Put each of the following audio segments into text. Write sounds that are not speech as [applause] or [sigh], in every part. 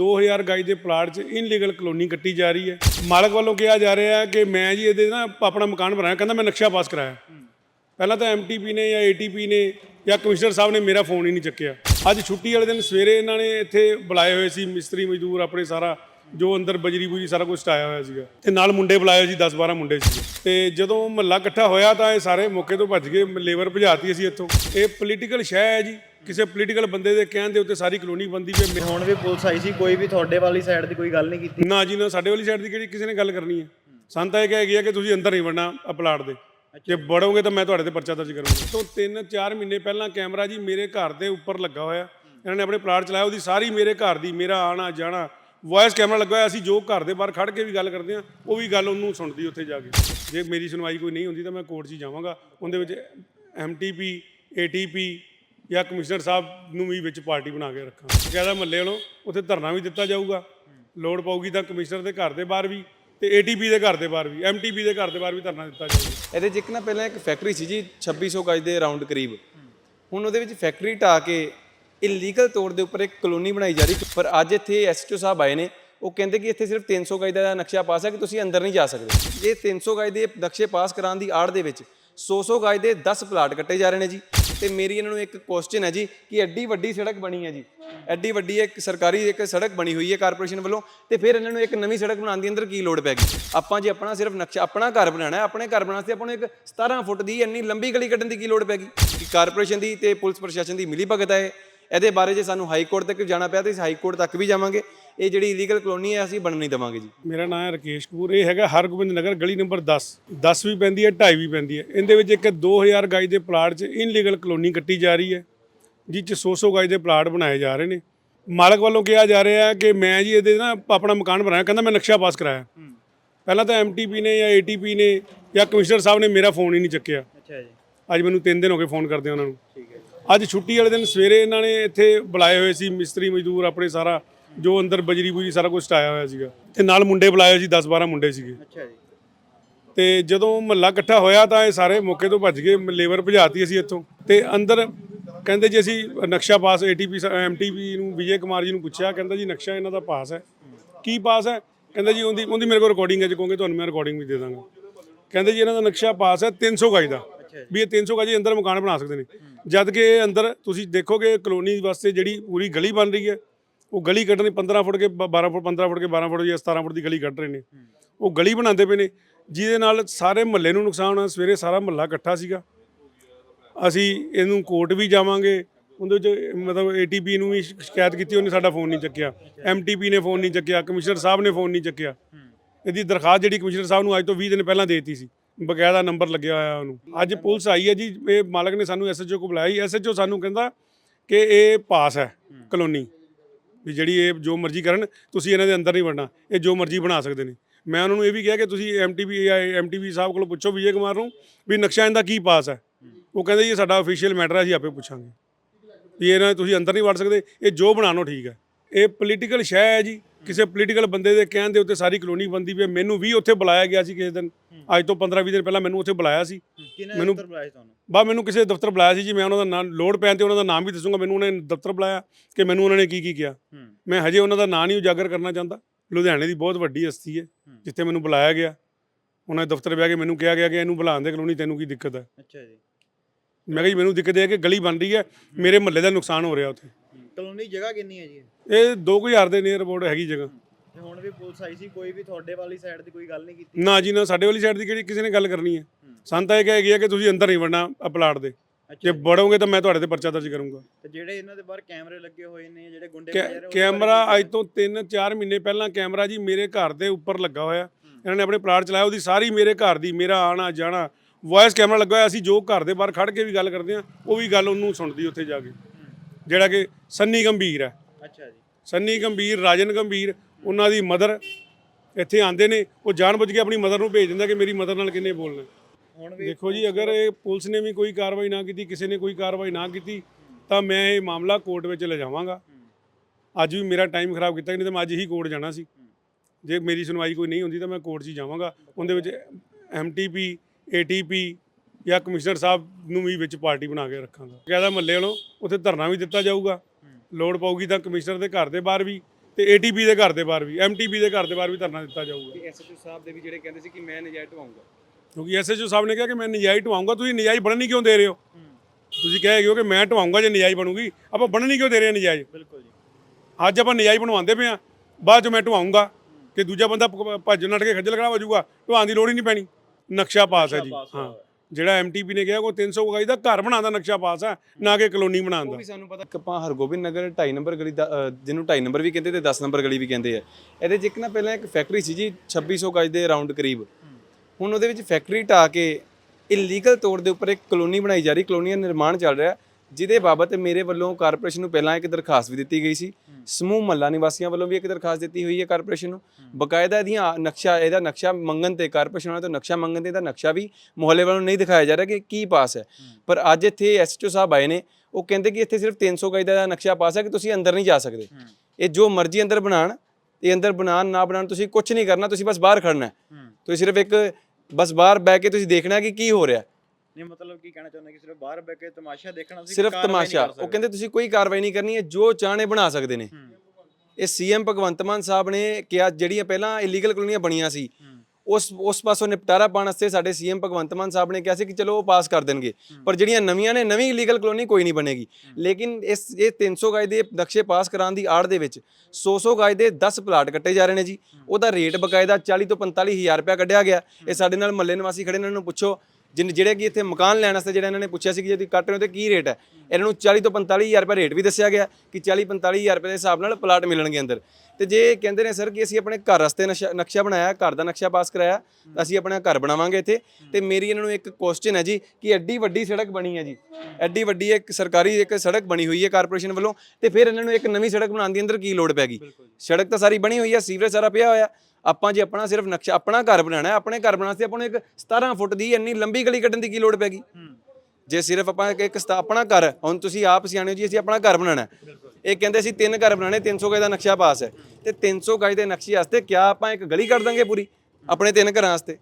2000 ਗਾਈ ਦੇ ਪਲਾਟ 'ਚ ਇਨਲੀਗਲ ਕਲੋਨੀ ਕੱਟੀ ਜਾ ਰਹੀ ਹੈ। ਮਾਲਕ ਵੱਲੋਂ ਕਿਹਾ ਜਾ ਰਿਹਾ ਹੈ ਕਿ ਮੈਂ ਜੀ ਇਹਦੇ ਨਾ ਆਪਣਾ ਮਕਾਨ ਬਣਾਇਆ, ਕਹਿੰਦਾ ਮੈਂ ਨਕਸ਼ਾ ਪਾਸ ਕਰਾਇਆ। ਪਹਿਲਾਂ ਤਾਂ ਐਮਟੀਪੀ ਨੇ ਜਾਂ ਏਟੀਪੀ ਨੇ ਜਾਂ ਕਮਿਸ਼ਨਰ ਸਾਹਿਬ ਨੇ ਮੇਰਾ ਫੋਨ ਹੀ ਨਹੀਂ ਚੱਕਿਆ। ਅੱਜ ਛੁੱਟੀ ਵਾਲੇ ਦਿਨ ਸਵੇਰੇ ਇਹਨਾਂ ਨੇ ਇੱਥੇ ਬੁਲਾਏ ਹੋਏ ਸੀ ਮਿਸਤਰੀ, ਮਜ਼ਦੂਰ, ਆਪਣੇ ਸਾਰਾ ਜੋ ਅੰਦਰ ਬਜਰੀ ਬੁਜਰੀ ਸਾਰਾ ਕੁਝ ਟਾਇਆ ਹੋਇਆ ਸੀਗਾ। ਤੇ ਨਾਲ ਮੁੰਡੇ ਬੁਲਾਏ ਸੀ 10 12 ਮੁੰਡੇ ਸੀ ਤੇ ਜਦੋਂ ਮਹੱਲਾ ਇਕੱਠਾ ਹੋਇਆ ਤਾਂ ਇਹ ਸਾਰੇ ਮੌਕੇ ਤੋਂ ਭੱਜ ਗਏ ਲੇਬਰ ਭਜਾਤੀ ਅਸੀਂ ਇੱਥੋਂ। ਇਹ ਪੋਲੀਟੀਕਲ ਸ਼ੈ ਹੈ ਜੀ। ਕਿਸੇ ਪੋਲੀਟੀਕਲ ਬੰਦੇ ਦੇ ਕਹਿਣ ਦੇ ਉੱਤੇ ਸਾਰੀ ਕਲੋਨੀ ਬੰਦੀ ਵੀ ਤੇ ਹੁਣ ਵੀ ਪੁਲਿਸ ਆਈ ਸੀ ਕੋਈ ਵੀ ਤੁਹਾਡੇ ਵਾਲੀ ਸਾਈਡ ਦੀ ਕੋਈ ਗੱਲ ਨਹੀਂ ਕੀਤੀ। ਨਾ ਜੀ ਨਾ ਸਾਡੇ ਵਾਲੀ ਸਾਈਡ ਦੀ ਕਿਹੜੀ ਕਿਸੇ ਨੇ ਗੱਲ ਕਰਨੀ ਹੈ? ਸਾਨੂੰ ਤਾਂ ਇਹ ਕਹਿ ਗਿਆ ਕਿ ਤੁਸੀਂ ਅੰਦਰ ਨਹੀਂ ਵੜਨਾ ਆ ਪਲਾਟ ਦੇ। ਜੇ ਵੜੋਗੇ ਤਾਂ ਮੈਂ ਤੁਹਾਡੇ ਤੇ ਪਰਚਾ ਦਰਜ ਕਰੂੰਗਾ। ਤੋਂ 3-4 ਮਹੀਨੇ ਪਹਿਲਾਂ ਕੈਮਰਾ ਜੀ ਮੇਰੇ ਘਰ ਦੇ ਉੱਪਰ ਲੱਗਾ ਹੋਇਆ। ਇਹਨਾਂ ਨੇ ਆਪਣੇ ਪਲਾਟ ਚਲਾਇਆ ਉਹਦੀ ਸਾਰੀ ਮੇਰੇ ਘਰ ਦੀ ਮੇਰਾ ਆਣਾ ਜਾਣਾ ਵੌਇਸ ਕੈਮਰਾ ਲੱਗਾ ਹੋਇਆ। ਅਸੀਂ ਜੋ ਘਰ ਦੇ ਬਾਹਰ ਖੜ ਕੇ ਵੀ ਗੱਲ ਕਰਦੇ ਆ ਉਹ ਵੀ ਗੱਲ ਉਹਨੂੰ ਸੁਣਦੀ ਉੱਥੇ ਜਾ ਕੇ। ਜੇ ਮੇਰੀ ਸੁਣਵਾਈ ਕੋਈ ਨਹੀਂ ਹੁੰਦੀ ਤਾਂ ਮੈਂ ਕੋਰਟ 'ਚ ਹੀ ਜਾਵਾਂਗਾ। ਉਹਦੇ ਵਿੱਚ ਐਮਟੀਪੀ ਏਟੀਪੀ ਜਾਂ ਕਮਿਸ਼ਨਰ ਸਾਹਿਬ ਨੂੰ ਵੀ ਵਿੱਚ ਪਾਰਟੀ ਬਣਾ ਕੇ ਰੱਖਾਂ। ਕਹਿੰਦਾ ਮੱਲੇ ਵੱਲੋਂ ਉੱਥੇ ਧਰਨਾ ਵੀ ਦਿੱਤਾ ਜਾਊਗਾ। ਲੋੜ ਪਊਗੀ ਤਾਂ ਕਮਿਸ਼ਨਰ ਦੇ ਘਰ ਦੇ ਬਾਹਰ ਵੀ ਤੇ ਏਟੀਪੀ ਦੇ ਘਰ ਦੇ ਬਾਹਰ ਵੀ, ਐਮਟੀਪੀ ਦੇ ਘਰ ਦੇ ਬਾਹਰ ਵੀ ਧਰਨਾ ਦਿੱਤਾ ਜਾਊਗਾ। ਇਹਦੇ 'ਚ ਇੱਕ ਨਾ ਪਹਿਲਾਂ ਇੱਕ ਫੈਕਟਰੀ ਸੀ ਜੀ 2600 ਗਜ ਦੇ ਅਰਾਊਂਡ ਕਰੀਬ। ਹੁਣ ਉਹਦੇ ਵਿੱਚ ਫੈਕਟਰੀ ਢਾ ਕੇ ਇਲੀਗਲ ਤੌਰ ਦੇ ਉੱਪਰ ਇੱਕ ਕਲੋਨੀ ਬਣਾਈ ਜਾ ਰਹੀ ਪਰ ਅੱਜ ਇੱਥੇ ਐਸਟੀਓ ਸਾਹਿਬ ਆਏ ਨੇ, ਉਹ ਕਹਿੰਦੇ ਕਿ ਇੱਥੇ ਸਿਰਫ 300 ਗਜ ਦਾ ਨਕਸ਼ਾ ਪਾਸ ਹੈ ਕਿ ਤੁਸੀਂ ਅੰਦਰ ਨਹੀਂ ਜਾ ਸਕਦੇ। ਇਹ 300 ਗਜ ਦੇ ਨਕਸ਼ੇ ਪਾਸ ਕਰਾਉਣ ਦੀ ਆੜ ਦੇ ਵਿੱਚ 100-100 ਗਾਜ ਦੇ 10 ਪਲਾਟ ਕੱਟੇ ਜਾ ਰਹੇ ਨੇ ਜੀ। ਤੇ ਮੇਰੀ ਇਹਨਾਂ ਨੂੰ ਇੱਕ ਕੁਐਸਚਨ ਹੈ ਜੀ ਕਿ ਐਡੀ ਵੱਡੀ ਸੜਕ ਬਣੀ ਹੈ ਜੀ। ਐਡੀ ਵੱਡੀ ਇੱਕ ਸਰਕਾਰੀ ਇੱਕ ਸੜਕ ਬਣੀ ਹੋਈ ਹੈ ਕਾਰਪੋਰੇਸ਼ਨ ਵੱਲੋਂ। ਤੇ ਫਿਰ ਇਹਨਾਂ ਨੂੰ ਇੱਕ ਨਵੀਂ ਸੜਕ ਬਣਾਉਣ ਦੀ ਅੰਦਰ ਕੀ ਲੋੜ ਪੈ ਗਈ? ਆਪਾਂ ਜੀ ਆਪਣਾ ਸਿਰਫ ਨਕਸ਼ਾ, ਆਪਣਾ ਘਰ ਬਣਾਉਣਾ ਹੈ। ਆਪਣੇ ਘਰ ਬਣਾਉਣ 'ਤੇ ਆਪਾਂ ਨੂੰ ਇੱਕ 17 ਫੁੱਟ ਦੀ ਇੰਨੀ ਲੰਬੀ ਗਲੀ ਕੱਢਣ ਦੀ ਕੀ ਲੋੜ ਪੈ ਗਈ? ਕਿ ਕਾਰਪੋਰੇਸ਼ਨ ਦੀ ਤੇ ਪੁਲਿਸ ਪ੍ਰਸ਼ਾਸਨ ਦੀ ਮਿਲੀ ਭਗਤ ਹੈ ਇਹਦੇ ਬਾਰੇ ਜੇ ਸਾਨੂੰ ਹਾਈ ਕੋਰਟ ਤੱਕ ਜਾਣਾ ਪਿਆ ਤੇ ਅਸੀਂ ਹਾਈ ਕੋਰਟ ਤੱਕ ਵੀ ਜਾਵਾਂਗੇ। ਇਹ ਜਿਹੜੀ ਇਲੀਗਲ ਕਲੋਨੀ ਹੈ ਅਸੀਂ ਬਣਨ ਨਹੀਂ ਦੇਵਾਂਗੇ ਜੀ। ਮੇਰਾ ਨਾਮ ਹੈ ਰਕੇਸ਼ ਕਪੂਰ ਇਹ ਹੈਗਾ ਹਰਗੋਬਿੰਦ ਨਗਰ ਗਲੀ ਨੰਬਰ 10 10 ਵੀ ਪੈਂਦੀ ਹੈ 2.5 ਵੀ ਪੈਂਦੀ ਹੈ। ਇਹਦੇ ਵਿੱਚ ਇੱਕ 2000 ਗਜ ਦੇ ਪਲਾਟ 'ਚ ਇਨਲੀਗਲ ਕਲੋਨੀ ਕੱਟੀ ਜਾ ਰਹੀ ਹੈ ਜਿਸ 'ਚ 100-100 ਗਜ ਦੇ ਪਲਾਟ ਬਣਾਏ ਜਾ ਰਹੇ ਨੇ। ਮਾਲਕ ਵੱਲੋਂ ਕਿਹਾ ਜਾ ਰਿਹਾ ਹੈ ਕਿ ਮੈਂ ਜੀ ਇਹਦੇ ਨਾ ਆਪਣਾ ਮਕਾਨ ਬਣਾਇਆ ਕਹਿੰਦਾ ਮੈਂ ਨਕਸ਼ਾ ਪਾਸ ਕਰਾਇਆ। ਪਹਿਲਾਂ ਤਾਂ ਐਮਟੀਪੀ ਨੇ ਜਾਂ ਏਟੀਪੀ ਨੇ ਜਾਂ ਕਮਿਸ਼ਨਰ ਸਾਹਿਬ ਨੇ ਮੇਰਾ ਫੋਨ ਹੀ ਨਹੀਂ ਚੱਕਿਆ। ਅੱਛਾ ਜੀ। ਅੱਜ ਮੈਨੂੰ 3 ਦਿਨ ਹੋ ਗਏ ਫੋਨ ਕਰਦੇ ਉਹਨਾਂ ਨੂੰ। ਠੀਕ ਅੱਜ ਛੁੱਟੀ ਵਾਲੇ ਦਿਨ ਸਵੇਰੇ ਇਹਨਾਂ ਨੇ ਇੱਥੇ ਬੁਲਾਏ ਹੋਏ ਸੀ ਮਿਸਤਰੀ ਮਜ਼ਦੂਰ ਆਪਣੇ ਸਾਰਾ ਜੋ ਅੰਦਰ ਬਜਰੀ ਬੁਜੀ ਸਾਰਾ ਕੁਝ ਟਾਇਆ ਹੋਇਆ ਸੀਗਾ। ਤੇ ਨਾਲ ਮੁੰਡੇ ਬੁਲਾਏ ਸੀ 10 12 ਮੁੰਡੇ ਸੀਗੇ। ਅੱਛਾ ਜੀ। ਤੇ ਜਦੋਂ ਮਹੱਲਾ ਇਕੱਠਾ ਹੋਇਆ ਤਾਂ ਇਹ ਸਾਰੇ ਮੌਕੇ ਤੋਂ ਭੱਜ ਗਏ ਲੇਬਰ ਭਜਾਤੀ ਅਸੀਂ ਇੱਥੋਂ। ਤੇ ਅੰਦਰ ਕਹਿੰਦੇ ਜੀ ਅਸੀਂ ਨਕਸ਼ਾ ਪਾਸ ਏਟੀਪੀ ਐਮਟੀਪੀ ਨੂੰ ਵਿਜੇ ਕੁਮਾਰ ਜੀ ਨੂੰ ਪੁੱਛਿਆ ਕਹਿੰਦਾ ਜੀ ਨਕਸ਼ਾ ਇਹਨਾਂ ਦਾ ਪਾਸ ਹੈ। ਕੀ ਪਾਸ ਹੈ? ਕਹਿੰਦਾ ਜੀ ਉਹਦੀ ਉਹਦੀ ਮੇਰੇ ਕੋਲ ਰਿਕਾਰਡਿੰਗ ਹੈ ਜੇ ਕਹੋਗੇ ਤੁਹਾਨੂੰ ਮੈਂ ਰਿਕਾਰਡਿੰਗ ਵੀ ਦੇ ਦਾਂਗਾ। ਕਹਿੰਦੇ ਜੀ ਇਹਨਾਂ ਦਾ ਨਕਸ਼ਾ ਪਾਸ ਹੈ 300 ਗਜ ਦਾ। ਵੀ ਇਹ 300 ਗਜ ਦੇ ਅੰਦਰ ਮਕਾਨ ਬਣਾ ਸਕਦੇ ਨੇ। ਜਦ ਕਿ ਇਹ ਅੰਦਰ ਤੁਸੀਂ ਦੇਖੋਗੇ ਕਲੋਨੀ ਵਾਸਤੇ ਜਿਹੜੀ ਪੂਰੀ ਗਲੀ ਬਣ ਰਹੀ ਹੈ ਉਹ ਗਲੀ ਕੱਢਣ ਦੀ 15 ਫੁੱਟ ਕੇ ਬ- 12 ਫੁੱਟ 15 ਫੁੱਟ ਕੇ 12 ਫੁੱਟ ਜਾਂ 17 ਫੁੱਟ ਦੀ ਗਲੀ ਕੱਢ ਰਹੇ ਨੇ। ਉਹ ਗਲੀ ਬਣਾਉਂਦੇ ਪਏ ਨੇ ਜਿਹਦੇ ਨਾਲ ਸਾਰੇ ਮਹੱਲੇ ਨੂੰ ਨੁਕਸਾਨ ਹੋਣਾ। ਸਵੇਰੇ ਸਾਰਾ ਮਹੱਲਾ ਇਕੱਠਾ ਸੀਗਾ। ਅਸੀਂ ਇਹਨੂੰ ਕੋਰਟ ਵੀ ਜਾਵਾਂਗੇ। ਉਹਦੇ ਵਿੱਚ ਮਤਲਬ ਏਟੀਪੀ ਨੂੰ ਵੀ ਸ਼ਿਕਾਇਤ ਕੀਤੀ ਉਹਨੇ ਸਾਡਾ ਫੋਨ ਨਹੀਂ ਚੱਕਿਆ। ਐਮਟੀਪੀ ਨੇ ਫੋਨ ਨਹੀਂ ਚੱਕਿਆ। ਕਮਿਸ਼ਨਰ ਸਾਹਿਬ ਨੇ ਫੋਨ ਨਹੀਂ ਚੱਕਿਆ। ਇਹਦੀ ਦਰਖਾਸਤ ਜਿਹੜੀ ਕਮਿਸ਼ਨਰ ਸਾਹਿਬ ਨੂੰ ਅੱਜ ਤੋਂ 20 ਦਿਨ ਪਹਿਲਾਂ ਦੇਤੀ ਸੀ। ਬਕਾਇਦਾ ਨੰਬਰ ਲੱਗਿਆ ਹੋਇਆ ਉਹਨੂੰ। ਅੱਜ ਪੁਲਿਸ ਆਈ ਹੈ ਜੀ, ਇਹ ਮਾਲਕ ਨੇ ਸਾਨੂੰ ਐਸਐਚਓ ਕੋਲ ਬੁਲਾਇਆ ਐਸਐਚਓ ਸਾਨੂੰ ਕਹਿੰਦਾ ਕਿ ਇਹ ਪਾਸ ਹੈ, ਕਲੋਨੀ। ਵੀ ਜਿਹੜੀ ਇਹ ਜੋ ਮਰਜ਼ੀ ਕਰਨ, ਤੁਸੀਂ ਇਹਨਾਂ ਦੇ ਅੰਦਰ ਨਹੀਂ ਵੜਨਾ। ਇਹ ਜੋ ਮਰਜ਼ੀ ਬਣਾ ਸਕਦੇ ਨੇ। ਮੈਂ ਉਹਨਾਂ ਨੂੰ ਇਹ ਵੀ ਕਿਹਾ ਕਿ ਤੁਸੀਂ ਐਮਟੀਪੀ ਜਾਂ ਐਮਟੀਪੀ ਸਾਹਿਬ ਕੋਲੋਂ ਪੁੱਛੋ ਵਿਜੇ ਕੁਮਾਰ ਨੂੰ ਵੀ ਨਕਸ਼ਾ ਇਹਦਾ ਕੀ ਪਾਸ ਹੈ। ਉਹ ਕਹਿੰਦੇ ਜੀ ਸਾਡਾ ਅਫੀਸ਼ੀਅਲ ਮੈਟਰ ਹੈ, ਅਸੀਂ ਆਪੇ ਪੁੱਛਾਂਗੇ। ਵੀ ਇਹਨਾਂ ਤੁਸੀਂ ਅੰਦਰ ਨਹੀਂ ਵੜ ਸਕਦੇ, ਇਹ ਜੋ ਬਣਾਉਣੋ ਠੀਕ ਹੈ। ਇਹ ਪੋਲੀਟੀਕਲ ਸ਼ੈ ਹੈ ਜੀ। ਕਿਸੇ ਪੋਲੀਟੀਕਲ ਬੰਦੇ ਦੇ ਕਹਿਣ ਦੇ ਉੱਤੇ ਸਾਰੀ ਕਲੋਨੀ ਬੰਦੀ ਵੀ ਹੈ। ਮੈਨੂੰ ਵੀ ਉੱਥੇ ਬੁਲਾਇਆ ਗਿਆ ਸੀ ਕਿਸੇ ਦਿਨ। ਅੱਜ ਤੋਂ 15-20 ਦਿਨ ਪਹਿਲਾਂ ਮੈਨੂੰ ਉੱਥੇ ਬੁਲਾਇਆ ਸੀ। ਕਿਹਨੇ ਮੈਨੂੰ- ਦਫ਼ਤਰ ਬੁਲਾਇਆ ਸੀ ਤੁਹਾਨੂੰ? ਬਾ ਮੈਨੂੰ ਕਿਸੇ ਦਫ਼ਤਰ ਬੁਲਾਇਆ ਸੀ ਜੀ। ਮੈਂ ਉਹਨਾਂ ਦਾ ਨਾਮ ਲੋੜ ਪੈਣ ਤੇ ਉਹਨਾਂ ਦਾ ਨਾਮ ਵੀ ਦੱਸੂਗਾ। ਮੈਨੂੰ ਉਹਨਾਂ ਨੇ ਦਫ਼ਤਰ ਬੁਲਾਇਆ ਕਿ ਮੈਨੂੰ ਉਹਨਾਂ ਨੇ ਕੀ ਕੀ ਕਿਹਾ। ਹੂੰ। ਮੈਂ ਹਜੇ ਉਹਨਾਂ ਦਾ ਨਾਂ ਨਹੀਂ ਉਜਾਗਰ ਕਰਨਾ ਚਾਹੁੰਦਾ। ਲੁਧਿਆਣੇ ਦੀ ਬਹੁਤ ਵੱਡੀ ਹਸਤੀ ਹੈ ਜਿੱਥੇ ਮੈਨੂੰ ਬੁਲਾਇਆ ਗਿਆ। ਉਹਨਾਂ ਦੇ ਦਫ਼ਤਰ ਬਹਿ ਕੇ ਮੈਨੂੰ ਕਿਹਾ ਗਿਆ ਕਿ ਇਹਨੂੰ ਬੁਲਾਉਣ ਦੇ ਕਲੋਨੀ ਤੈਨੂੰ ਕੀ ਦਿੱਕਤ ਹੈ। ਅੱਛਾ ਜੀ। ਮੈਂ ਕਿਹਾ ਜੀ ਮੈਨੂੰ ਦਿੱਕਤ ਇਹ ਹੈ ਕਿ ਗਲੀ ਬਣ ਰਹੀ ਹੈ। ਮੇਰੇ ਮਹੱਲੇ ਦਾ ਨੁਕਸਾਨ ਹੋ ਰਿਹਾ ਉੱਥੇ। ਕਲੋਨੀ ਜਗ੍ਹਾ ਕਿੰਨੀ ਹੈ ਜੀ? ਇਹ 2000 ਦੇ ਨੀਅਰ ਅਬਾਊਟ ਹੈਗੀ ਜਗ੍ਹਾ। ਤੇ ਹੁਣ ਵੀ ਪੁਲਿਸ ਆਈ ਸੀ ਕੋਈ ਵੀ ਤੁਹਾਡੇ ਵਾਲੀ ਸਾਈਡ ਦੀ ਕੋਈ ਗੱਲ ਨਹੀਂ ਕੀਤੀ? ਨਾ ਜੀ ਨਾ ਸਾਡੇ ਵਾਲੀ ਸਾਈਡ ਦੀ ਕਿਹੜੀ ਕਿਸੇ ਨੇ ਗੱਲ ਕਰਨੀ ਹੈ? ਸਾਨੂੰ ਤਾਂ ਇਹ ਕਹਿ ਗਿਆ ਕਿ ਤੁਸੀਂ ਅੰਦਰ ਨਹੀਂ ਵੜਨਾ ਆ ਪਲਾਟ ਦੇ। ਜੇ ਵੜੋਗੇ ਤਾਂ ਮੈਂ ਤੁਹਾਡੇ ਤੇ ਪਰਚਾ ਦਰਜ ਕਰੂੰਗਾ। ਤੇ ਜਿਹੜੇ ਇਹਨਾਂ ਦੇ ਬਾਹਰ ਕੈਮਰੇ ਲੱਗੇ ਹੋਏ ਨੇ ਜਿਹੜੇ ਗੁੰਡੇ ਕੈ- ਰਹੇ, ਉਹਦੇ ਕੈਮਰਾ ਅੱਜ ਤੋਂ 3-4 ਮਹੀਨੇ ਪਹਿਲਾਂ ਕੈਮਰਾ ਜੀ ਮੇਰੇ ਘਰ ਦੇ ਉੱਪਰ ਲੱਗਾ ਹੋਇਆ। ਇਹਨਾਂ ਨੇ ਆਪਣੇ ਪਲਾਟ ਚਲਾਇਆ ਉਹਦੀ ਸਾਰੀ ਮੇਰੇ ਘਰ ਦੀ ਮੇਰਾ ਆਣਾ ਜਾਣਾ ਵੌਇਸ ਕੈਮਰਾ ਲੱਗਾ ਹੋਇਆ। ਅਸੀਂ ਜੋ ਘਰ ਦੇ ਬਾਹਰ ਖੜ ਕੇ ਵੀ ਗੱਲ ਕਰਦੇ ਆ ਉਹ ਵੀ ਗੱਲ ਉਹਨੂੰ ਸੁਣਦੀ ਉੱਥੇ ਜਾ ਕੇ। ਜਿਹੜਾ ਕਿ ਸੰਨੀ ਗੰਭੀਰ ਹੈ। ਅੱਛਾ ਜੀ। ਸੰਨੀ ਗੰਭੀਰ ਰਾਜਨ ਗੰਭੀਰ ਉਹਨਾਂ ਦੀ ਮਦਰ ਇੱਥੇ ਆਂਦੇ ਨੇ। ਉਹ ਜਾਣਬੁੱਝ ਕੇ ਆਪਣੀ ਮਦਰ ਨੂੰ ਭੇਜ ਦਿੰਦਾ ਕਿ ਮੇਰੀ ਮਦਰ ਨਾਲ ਕਿੰਨੇ ਬੋਲਣਾ ਹੁਣ ਦੇਖੋ ਜੀ ਅਗਰ ਇਹ ਪੁਲਿਸ ਨੇ ਵੀ ਕੋਈ ਕਾਰਵਾਈ ਨਾ ਕੀਤੀ ਕਿਸੇ ਨੇ ਕੋਈ ਕਾਰਵਾਈ ਨਾ ਕੀਤੀ ਤਾਂ ਮੈਂ ਇਹ ਮਾਮਲਾ ਕੋਰਟ ਵਿੱਚ ਲੈ ਜਾਵਾਂਗਾ। ਅੱਜ ਵੀ ਮੇਰਾ ਟਾਈਮ ਖਰਾਬ ਕੀਤਾ ਨਹੀਂ ਤਾਂ ਮੈਂ ਅੱਜ ਹੀ ਕੋਰਟ ਜਾਣਾ ਸੀ। ਜੇ ਮੇਰੀ ਸੁਣਵਾਈ ਕੋਈ ਨਹੀਂ ਹੁੰਦੀ ਤਾਂ ਮੈਂ ਕੋਰਟ 'ਚ ਹੀ ਜਾਵਾਂਗਾ। ਉਹਦੇ ਵਿੱਚ ਐਮਟੀਪੀ ਏਟੀਪੀ ਜਾਂ ਕਮਿਸ਼ਨਰ ਸਾਹਿਬ ਨੂੰ ਵੀ ਵਿੱਚ ਪਾਰਟੀ ਬਣਾ ਕੇ ਰੱਖਾਂਗਾ। ਕਹਿੰਦਾ ਮੱਲੇ ਵੱਲੋਂ ਉੱਥੇ ਧਰਨਾ ਵੀ ਦਿੱਤਾ ਜਾਊਗਾ। ਲੋੜ ਪਊਗੀ ਤਾਂ ਕਮਿਸ਼ਨਰ ਦੇ ਘਰ ਦੇ ਬਾਹਰ ਵੀ ਤੇ ਏਟੀਪੀ ਦੇ ਘਰ ਦੇ ਬਾਹਰ ਵੀ ਐਮਟੀਪੀ ਦੇ ਘਰ ਦੇ ਬਾਹਰ ਵੀ ਧਰਨਾ ਦਿੱਤਾ ਜਾਊਗਾ। ਐਸਐਚਓ ਸਾਹਿਬ ਦੇ ਵੀ ਜਿਹੜੇ ਕਹਿੰਦੇ ਸੀ ਕਿ ਮੈਂ ਨਜਾਇਜ਼ ਢਵਾਉਂਗਾ ਕਿਉਂਕਿ ਐਸਐਚਓ ਸਾਹਿਬ ਨੇ ਕਿਹਾ ਕਿ ਮੈਂ ਨਜਾਇਜ਼ ਢਵਾਉਂਗਾ ਤੁਸੀਂ ਨਜਾਇਜ਼ ਬਣਨ ਨਹੀਂ ਕਿਉਂ ਦੇ ਰਹੇ ਹੋ? ਤੁਸੀਂ ਕਹੇ ਹੋ ਕਿ ਮੈਂ ਢਵਾਉਂਗਾ ਜੇ ਨਜਾਇਜ਼ ਬਣੂਗੀ ਆਪਾਂ ਬਣਨ ਕਿਉਂ ਦੇ ਰਹੇ ਨਜਾਇਜ਼? ਬਿਲਕੁਲ ਜੀ। ਅੱਜ ਆਪਾਂ ਨਜਾਇਜ਼ ਬਣਵਾਉਂਦੇ ਪਏ ਆ ਬਾਅਦ ਚ ਮੈਂ ਢਵਾਉਂਗਾ ਕਿ ਦੂਜਾ ਬੰਦਾ ਭੱਜ ਨੱਠ ਕੇ ਖੱਜਲ ਖੜਾ ਹੋ ਜਾਊਗਾ ਢਵਾਉਣ ਦੀ ਲੋੜ ਹੀ ਨਹੀਂ ਪੈਣੀ। ਨਕਸ਼ਾ ਪਾਸ ਹੈ ਜੀ ਹਾਂ। ਜਿਹੜਾ ਐਮਟੀਪੀ ਨੇ ਕਿਹਾ ਉਹ 300 ਗਾਈ ਦਾ ਘਰ ਬਣਾਉਣ ਦਾ ਨਕਸ਼ਾ ਪਾਸ ਹੈ ਨਾ ਕਿ ਕਲੋਨੀ ਬਣਾਉਣ ਦਾ। ਵੀ ਸਾਨੂੰ ਪਤਾ ਆਪਾਂ ਹਰਗੋਬਿੰਦ ਨਗਰ 2.5 ਨੰਬਰ ਗਲੀ ਦਾ ਅ, ਜਿਹਨੂੰ 2.5 ਨੰਬਰ ਵੀ ਕਹਿੰਦੇ ਤੇ 10 ਨੰਬਰ ਗਲੀ ਵੀ ਕਹਿੰਦੇ ਆ। ਇਹਦੇ 'ਚ ਇੱਕ ਨਾ ਪਹਿਲਾਂ ਇੱਕ ਫੈਕਟਰੀ ਸੀ ਜੀ 2600 ਗਜ ਦੇ ਅਰਾਊਂਡ ਕਰੀਬ। ਹੁਣ ਉਹਦੇ ਵਿੱਚ ਫੈਕਟਰੀ ਢਾਹ ਕੇ ਇਲੀਗਲ ਤੌਰ ਦੇ ਉੱਪਰ ਇੱਕ ਕਲੋਨੀ ਬਣਾਈ ਜਾ ਰਹੀ ਕਲੋਨੀ ਦਾ ਨਿਰਮਾਣ ਚੱਲ ਰਿਹਾ। ਜਿਹਦੇ ਬਾਬਤ ਮੇਰੇ ਵੱਲੋਂ ਕਾਰਪੋਰੇਸ਼ਨ ਨੂੰ ਪਹਿਲਾਂ ਇੱਕ ਦਰਖਾਸਤ ਵੀ ਦਿੱਤੀ ਗਈ ਸੀ। ਸਮੂਹ ਮਹੱਲਾ ਨਿਵਾਸੀਆਂ ਵੱਲੋਂ ਵੀ ਇੱਕ ਦਰਖਾਸਤ ਦਿੱਤੀ ਹੋਈ ਹੈ ਕਾਰਪੋਰੇਸ਼ਨ ਨੂੰ। ਬਕਾਇਦਾ ਇਹਦੀਆਂ ਨਕਸ਼ਾ ਇਹਦਾ ਨਕਸ਼ਾ ਮੰਗਣ ਤੇ ਕਾਰਪੋਰੇਸ਼ਨ ਵਾਲਿਆਂ ਤੋਂ ਨਕਸ਼ਾ ਮੰਗਣ ਤੇ ਇਹਦਾ ਨਕਸ਼ਾ ਵੀ ਮੁਹੱਲੇ ਵੱਲੋਂ ਨਹੀਂ ਦਿਖਾਇਆ ਜਾ ਰਿਹਾ ਕਿ ਕੀ ਪਾਸ ਹੈ। ਪਰ ਅੱਜ ਇੱਥੇ ਐਸਟੀਓ ਸਾਹਿਬ ਆਏ ਨੇ। ਉਹ ਕਹਿੰਦੇ ਕਿ ਇੱਥੇ ਸਿਰਫ 300 ਗਜ ਦਾ ਨਕਸ਼ਾ ਪਾਸ ਹੈ ਕਿ ਤੁਸੀਂ ਅੰਦਰ ਨਹੀਂ ਜਾ ਸਕਦੇ। ਇਹ ਜੋ ਮਰਜ਼ੀ ਅੰਦਰ ਬਣਾਉਣ ਇਹ ਅੰਦਰ ਬਣਾਉਣ ਨਾ ਬਣਾਉਣ ਤੁਸੀਂ ਕੁਝ ਨਹੀਂ ਕਰਨਾ ਤੁਸੀਂ ਬਸ ਬਾਹਰ ਖੜਨਾ ਤੁਸੀਂ ਸਿਰਫ ਇੱਕ ਬਸ ਬਾਹਰ ਬਹਿ ਕੇ ਤੁਸੀਂ ਦੇਖਣਾ ਕਿ ਕੀ ਹੋ ਰਿਹਾ। ਨਹੀਂ ਮਤਲਬ ਕੀ ਕਹਿਣਾ ਚਾਹੁੰਦੇ ਕਿ ਸਿਰਫ ਬਾਹਰ ਬੈ ਕੇ ਤਮਾਸ਼ਾ ਦੇਖਣਾ ਸੀ ਸਿਰਫ ਤਮਾਸ਼ਾ। ਉਹ। ਕਹਿੰਦੇ ਤੁਸੀਂ ਕੋਈ ਕਾਰਵਾਈ ਨਹੀਂ ਕਰਨੀ ਹੈ ਜੋ ਚਾਹਣੇ ਬਣਾ ਸਕਦੇ ਨੇ। ਇਹ ਸੀਐਮ ਭਗਵੰਤ ਮਾਨ ਸਾਹਿਬ ਨੇ ਕਿਹਾ ਜਿਹੜੀਆਂ ਪਹਿਲਾਂ ਇਲੀਗਲ ਕਲੋਨੀਆਂ ਬਣੀਆਂ ਸੀ ਉਸ ਉਸ ਪਾਸੋਂ ਨਿਪਟਾਰਾ ਪਾਉਣ ਵਾਸਤੇ ਸਾਡੇ ਸੀਐਮ ਭਗਵੰਤ ਮਾਨ ਸਾਹਿਬ ਨੇ ਕਿਹਾ ਸੀ ਕਿ ਚਲੋ ਉਹ ਪਾਸ ਕਰ ਦੇਣਗੇ। ਪਰ ਜਿਹੜੀਆਂ ਨਵੀਆਂ ਨੇ ਨਵੀਂ ਇਲੀਗਲ ਕਲੋਨੀ ਕੋਈ ਨਹੀਂ ਬਣੇਗੀ। ਲੇਕਿਨ ਇਸ ਇਹ 300 ਗਜ ਦੇ ਨਕਸ਼ੇ ਪਾਸ ਕਰਾਉਣ ਦੀ ਆੜ ਦੇ ਵਿੱਚ 100-100 ਗਜ ਦੇ 10 ਪਲਾਟ ਕੱਟੇ ਜਾ ਰਹੇ ਨੇ ਜੀ। ਉਹਦਾ ਰੇਟ ਬਕਾਇਦਾ 40 ਤੋਂ 45 ਹਜ਼ਾਰ ਰੁਪਇਆ ਕੱਢਿਆ ਗਿਆ। ਇਹ ਸਾਡੇ ਨਾਲ ਮੱਲੇ ਨਿਵਾਸੀ ਖੜੇ ਨੇ ਇਹਨਾਂ ਨੂੰ ਪੁੱਛੋ। ਜਿਨ ਜਿਹੜੇ ਕਿ ਇੱਥੇ ਮਕਾਨ ਲੈਣ ਵਾਸਤੇ ਜਿਹੜਾ ਇਹਨਾਂ ਨੇ ਪੁੱਛਿਆ ਸੀ ਕਿ ਜੇ ਤੁਸੀਂ ਕੱਟ ਰਹੇ ਹੋ ਤੇ ਕੀ ਰੇਟ ਹੈ? ਇਹਨਾਂ ਨੂੰ 40 ਤੋਂ 45 ਹਜ਼ਾਰ ਰੁਪਏ ਰੇਟ ਵੀ ਦੱਸਿਆ ਗਿਆ ਕਿ 40 45 ਹਜ਼ਾਰ ਰੁਪਏ ਦੇ ਹਿਸਾਬ ਨਾਲ ਪਲਾਟ ਮਿਲਣਗੇ ਅੰਦਰ। ਤੇ ਜੇ ਕਹਿੰਦੇ ਨੇ ਸਰ ਕਿ ਅਸੀਂ ਆਪਣੇ ਘਰ ਵਾਸਤੇ ਨਕਸ਼ਾ- ਨਕਸ਼ਾ ਬਣਾਇਆ ਘਰ ਦਾ ਨਕਸ਼ਾ ਪਾਸ ਕਰਾਇਆ ਅਸੀਂ ਆਪਣਾ ਘਰ ਬਣਾਵਾਂਗੇ ਇੱਥੇ। ਤੇ ਮੇਰੀ ਇਹਨਾਂ ਨੂੰ ਇੱਕ ਕੁਐਸਚਨ ਹੈ ਜੀ ਕਿ ਐਡੀ ਵੱਡੀ ਸੜਕ ਬਣੀ ਹੈ ਜੀ। ਐਡੀ ਵੱਡੀ ਇੱਕ ਸਰਕਾਰੀ ਇੱਕ ਸੜਕ ਬਣੀ ਹੋਈ ਹੈ ਕਾਰਪੋਰੇਸ਼ਨ ਵੱਲੋਂ ਤੇ ਫਿਰ ਇਹਨਾਂ ਨੂੰ ਇੱਕ ਨਵੀਂ ਸੜਕ ਬਣਾਉਣ ਦੀ ਅੰਦਰ ਕੀ ਲੋੜ ਪੈ ਗਈ? ਸੜਕ ਤਾਂ ਸਾਰੀ ਬਣੀ ਹੋਈ ਹੈ ਸੀਵਰੇਜ ਸਾਰਾ ਪਿਆ ਹੋਇਆ। ਆਪਾਂ ਜੇ ਆਪਣਾ ਸਿਰਫ ਨਕਸ਼ਾ ਆਪਣਾ ਘਰ ਬਣਾਉਣਾ ਹੈ ਆਪਣੇ ਘਰ ਬਣਾਉਣ ਵਾਸਤੇ ਆਪਾਂ ਨੂੰ ਇੱਕ 17 ਫੁੱਟ ਦੀ ਇੰਨੀ ਲੰਬੀ ਗਲੀ ਕੱਢਣ ਦੀ ਕੀ ਲੋੜ ਪੈ ਗਈ ਜੇ ਸਿਰਫ ਆਪਾਂ ਇੱਕ ਆਪਣਾ ਘਰ ਹੁਣ ਤੁਸੀਂ ਆਪ ਸਿਆਣੇ ਹੋ ਜੀ ਅਸੀਂ ਆਪਣਾ ਘਰ ਬਣਾਉਣਾ ਹੈ। ਇਹ ਕਹਿੰਦੇ ਸੀ ਤਿੰਨ ਘਰ ਬਣਾਉਣੇ 300 ਗਜ ਦਾ ਨਕਸ਼ਾ ਪਾਸ ਹੈ। ਤੇ 300 ਗਜ ਦੇ ਨਕਸ਼ੇ ਵਾਸਤੇ ਕਿਆ ਆਪਾਂ ਇੱਕ ਗਲੀ ਕਰ ਦਾਂਗੇ ਪੂਰੀ? ਆਪਣੇ ਤਿੰਨ ਘਰਾਂ ਵਾਸਤੇ।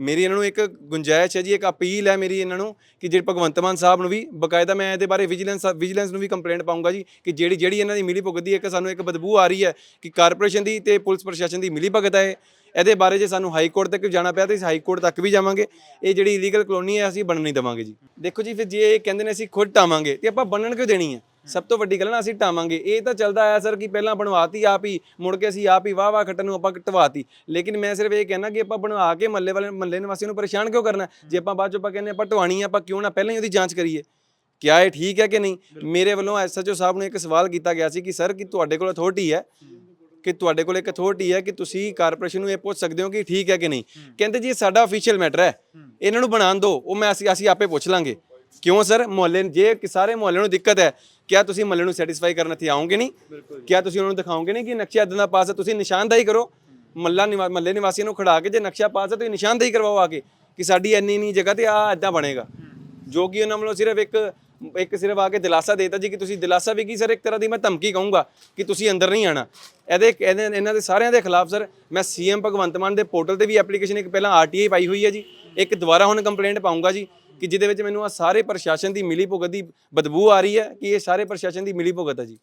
ਮੇਰੀ ਇਹਨਾਂ ਨੂੰ ਇੱਕ ਗੁੰਜਾਇਸ਼ ਹੈ ਜੀ, ਇੱਕ ਅਪੀਲ ਹੈ ਮੇਰੀ ਇਹਨਾਂ ਨੂੰ ਕਿ ਜਿਹੜੇ ਭਗਵੰਤ ਮਾਨ ਸਾਹਿਬ ਨੂੰ ਵੀ ਬਕਾਇਦਾ ਮੈਂ ਇਹਦੇ ਬਾਰੇ ਵਿਜੀਲੈਂਸ ਵਿਜੀਲੈਂਸ ਨੂੰ ਵੀ ਕੰਪਲੇਂਟ ਪਾਉਂਗਾ ਜੀ ਕਿ ਜਿਹੜੀ ਜਿਹੜੀ ਇਹਨਾਂ ਦੀ ਮਿਲੀ ਭੁਗਤ ਦੀ ਇੱਕ ਸਾਨੂੰ ਇੱਕ ਬਦਬੂ ਆ ਰਹੀ ਹੈ ਕਿ ਕਾਰਪੋਰੇਸ਼ਨ ਦੀ ਤੇ ਪੁਲਿਸ ਪ੍ਰਸ਼ਾਸਨ ਦੀ ਮਿਲੀ ਭਗਤ ਹੈ। ਇਹਦੇ ਬਾਰੇ ਜੇ ਸਾਨੂੰ ਹਾਈ ਕੋਰਟ ਤੱਕ ਜਾਣਾ ਪਿਆ ਤਾਂ ਅਸੀਂ ਹਾਈ ਕੋਰਟ ਤੱਕ ਵੀ ਜਾਵਾਂਗੇ। ਇਹ ਜਿਹੜੀ ਇਲੀਗਲ ਕਲੋਨੀ ਹੈ, ਅਸੀਂ ਬਣਨ ਨਹੀਂ ਦੇਵਾਂਗੇ ਜੀ। ਦੇਖੋ ਜੀ, ਫਿਰ ਜੇ ਇਹ ਕਹਿੰਦੇ ਨੇ ਅਸੀਂ ਖੁਦ ਟਾਵਾਂਗੇ, ਤੇ ਆਪਾਂ ਬਣਨ ਕਿਉਂ ਦੇਣੀ ਹੈ? ਸਭ ਤੋਂ ਵੱਡੀ ਗੱਲ ਨਾ, ਅਸੀਂ ਟਾਵਾਂਗੇ ਇਹ ਤਾਂ ਚੱਲਦਾ ਆਇਆ ਸਰ ਕਿ ਪਹਿਲਾਂ ਬਣਵਾਤੀ ਆਪ ਹੀ, ਮੁੜ ਕੇ ਅਸੀਂ ਆਪ ਹੀ ਵਾਹ ਵਾਹ ਖੱਟਣ ਨੂੰ ਆਪਾਂ ਕਟਵਾਤੀ। ਲੇਕਿਨ ਮੈਂ ਸਿਰਫ ਇਹ ਕਹਿਣਾ ਕਿ ਆਪਾਂ ਬਣਵਾ ਕੇ ਮੱਲੇ ਵਾਲੇ, ਮੱਲੇ ਨਿਵਾਸੀਆਂ ਨੂੰ ਪਰੇਸ਼ਾਨ ਕਿਉਂ ਕਰਨਾ? ਜੇ ਆਪਾਂ ਬਾਅਦ ਚੋਂ ਆਪਾਂ ਕਹਿੰਦੇ ਆਪਾਂ ਢਵਾਣੀ ਆ, ਆਪਾਂ ਕਿਉਂ ਨਾ ਪਹਿਲਾਂ ਹੀ ਉਹਦੀ ਜਾਂਚ ਕਰੀਏ। ਕਿਆ ਇਹ ਠੀਕ ਹੈ ਕਿ ਨਹੀਂ? ਮੇਰੇ ਵੱਲੋਂ ਐਸਐਚਓ ਸਾਹਿਬ ਨੂੰ ਇੱਕ ਸਵਾਲ ਕੀਤਾ ਗਿਆ ਸੀ ਕਿ ਸਰ ਕਿ ਤੁਹਾਡੇ ਕੋਲ ਅਥਾਰਟੀ ਹੈ? ਕਿ ਤੁਹਾਡੇ ਕੋਲ ਇੱਕ ਅਥਾਰਟੀ ਹੈ ਕਿ ਤੁਸੀਂ ਕਾਰਪੋਰੇਸ਼ਨ ਨੂੰ ਇਹ ਪੁੱਛ ਸਕਦੇ ਹੋ ਕਿ ਠੀਕ ਹੈ ਕਿ ਨਹੀਂ? ਕਹਿੰਦੇ ਜੀ ਸਾਡਾ ਅਫੀਸ਼ੀਅਲ ਮੈਟਰ ਹੈ। ਇਹਨਾਂ ਨੂੰ ਬਣਾਉਣ ਦਿਓ। ਉਹ ਮੈਂ ਅਸੀਂ ਅਸੀਂ ਆਪੇ ਪੁੱਛ ਲਾਂਗੇ। ਕਿਉਂ ਸਰ? ਮੁਹੱਲੇ, ਜੇ ਸਾਰੇ ਮੁਹੱਲੇ ਨੂੰ ਦਿੱਕਤ ਹੈ ਕਿਆ ਤੁਸੀਂ ਮੁਹੱਲੇ ਨੂੰ ਸੈਟੀਸਫਾਈ ਕਰਨ ਇੱਥੇ ਆਓਗੇ ਨਹੀਂ? ਕਿਆ ਤੁਸੀਂ ਉਹਨਾਂ ਨੂੰ ਦਿਖਾਓਗੇ ਨਹੀਂ ਕਿ ਨਕਸ਼ਾ ਇਦਾਂ ਦਾ ਪਾਸ ਹੈ? ਤੁਸੀਂ ਨਿਸ਼ਾਨਦਾਈ ਕਰੋ। ਮੱਲਾ ਮੱਲੇ ਨਿਵਾਸੀਆਂ ਨੂੰ ਖੜਾ ਕੇ ਜੇ ਨਕਸ਼ਾ ਪਾਸ ਹੈ ਤੁਸੀਂ ਨਿਸ਼ਾਨਦਾਈ ਕਰਵਾਓ ਆ ਕੇ ਕਿ ਸਾਡੀ ਇੰਨੀ ਇੰਨੀ ਜਗ੍ਹਾ ਤੇ ਆ ਇਦਾਂ ਬਣੇਗਾ। ਜੋ ਕਿ ਉਹਨਾਂ ਵੱਲੋਂ ਸਿਰਫ ਇੱਕ ਇੱਕ ਸਿਰਫ ਆ ਕੇ ਦਿਲਾਸਾ ਦੇਤਾ ਜੀ ਕਿ ਤੁਸੀਂ ਦਿਲਾਸਾ ਵੀ ਕੀ ਸਰ? ਇੱਕ ਤਰ੍ਹਾਂ ਦੀ ਮੈਂ ਧਮਕੀ ਕਹੂੰਗਾ ਕਿ ਤੁਸੀਂ ਅੰਦਰ ਨਹੀਂ ਆਣਾ। ਇਹਦੇ ਇਹਦੇ ਇਹਨਾਂ ਦੇ ਸਾਰਿਆਂ ਦੇ ਖਿਲਾਫ ਸਰ ਮੈਂ ਸੀਐਮ ਭਗਵੰਤ ਮਾਨ ਦੇ ਪੋਰਟਲ ਤੇ ਵੀ ਐਪਲੀਕੇਸ਼ਨ ਇੱਕ ਪਹਿਲਾਂ ਆਰਟੀਆਈ ਪਾਈ ਹੋਈ ਹੈ ਜੀ। ਇੱਕ ਦੁਬਾਰਾ ਹੁਣ ਕੰਪਲੇਂਟ ਪਾਉਂਗਾ ਜੀ। ਕਿ ਜਿਹਦੇ ਵਿੱਚ ਮੈਨੂੰ ਆ ਸਾਰੇ ਪ੍ਰਸ਼ਾਸਨ ਦੀ ਮਿਲੀ ਭੁਗਤ ਦੀ ਬਦਬੂ ਆ ਰਹੀ ਹੈ ਕਿ ਇਹ ਸਾਰੇ ਪ੍ਰਸ਼ਾਸਨ ਦੀ ਮਿਲੀ ਭੁਗਤ ਹੈ ਜੀ।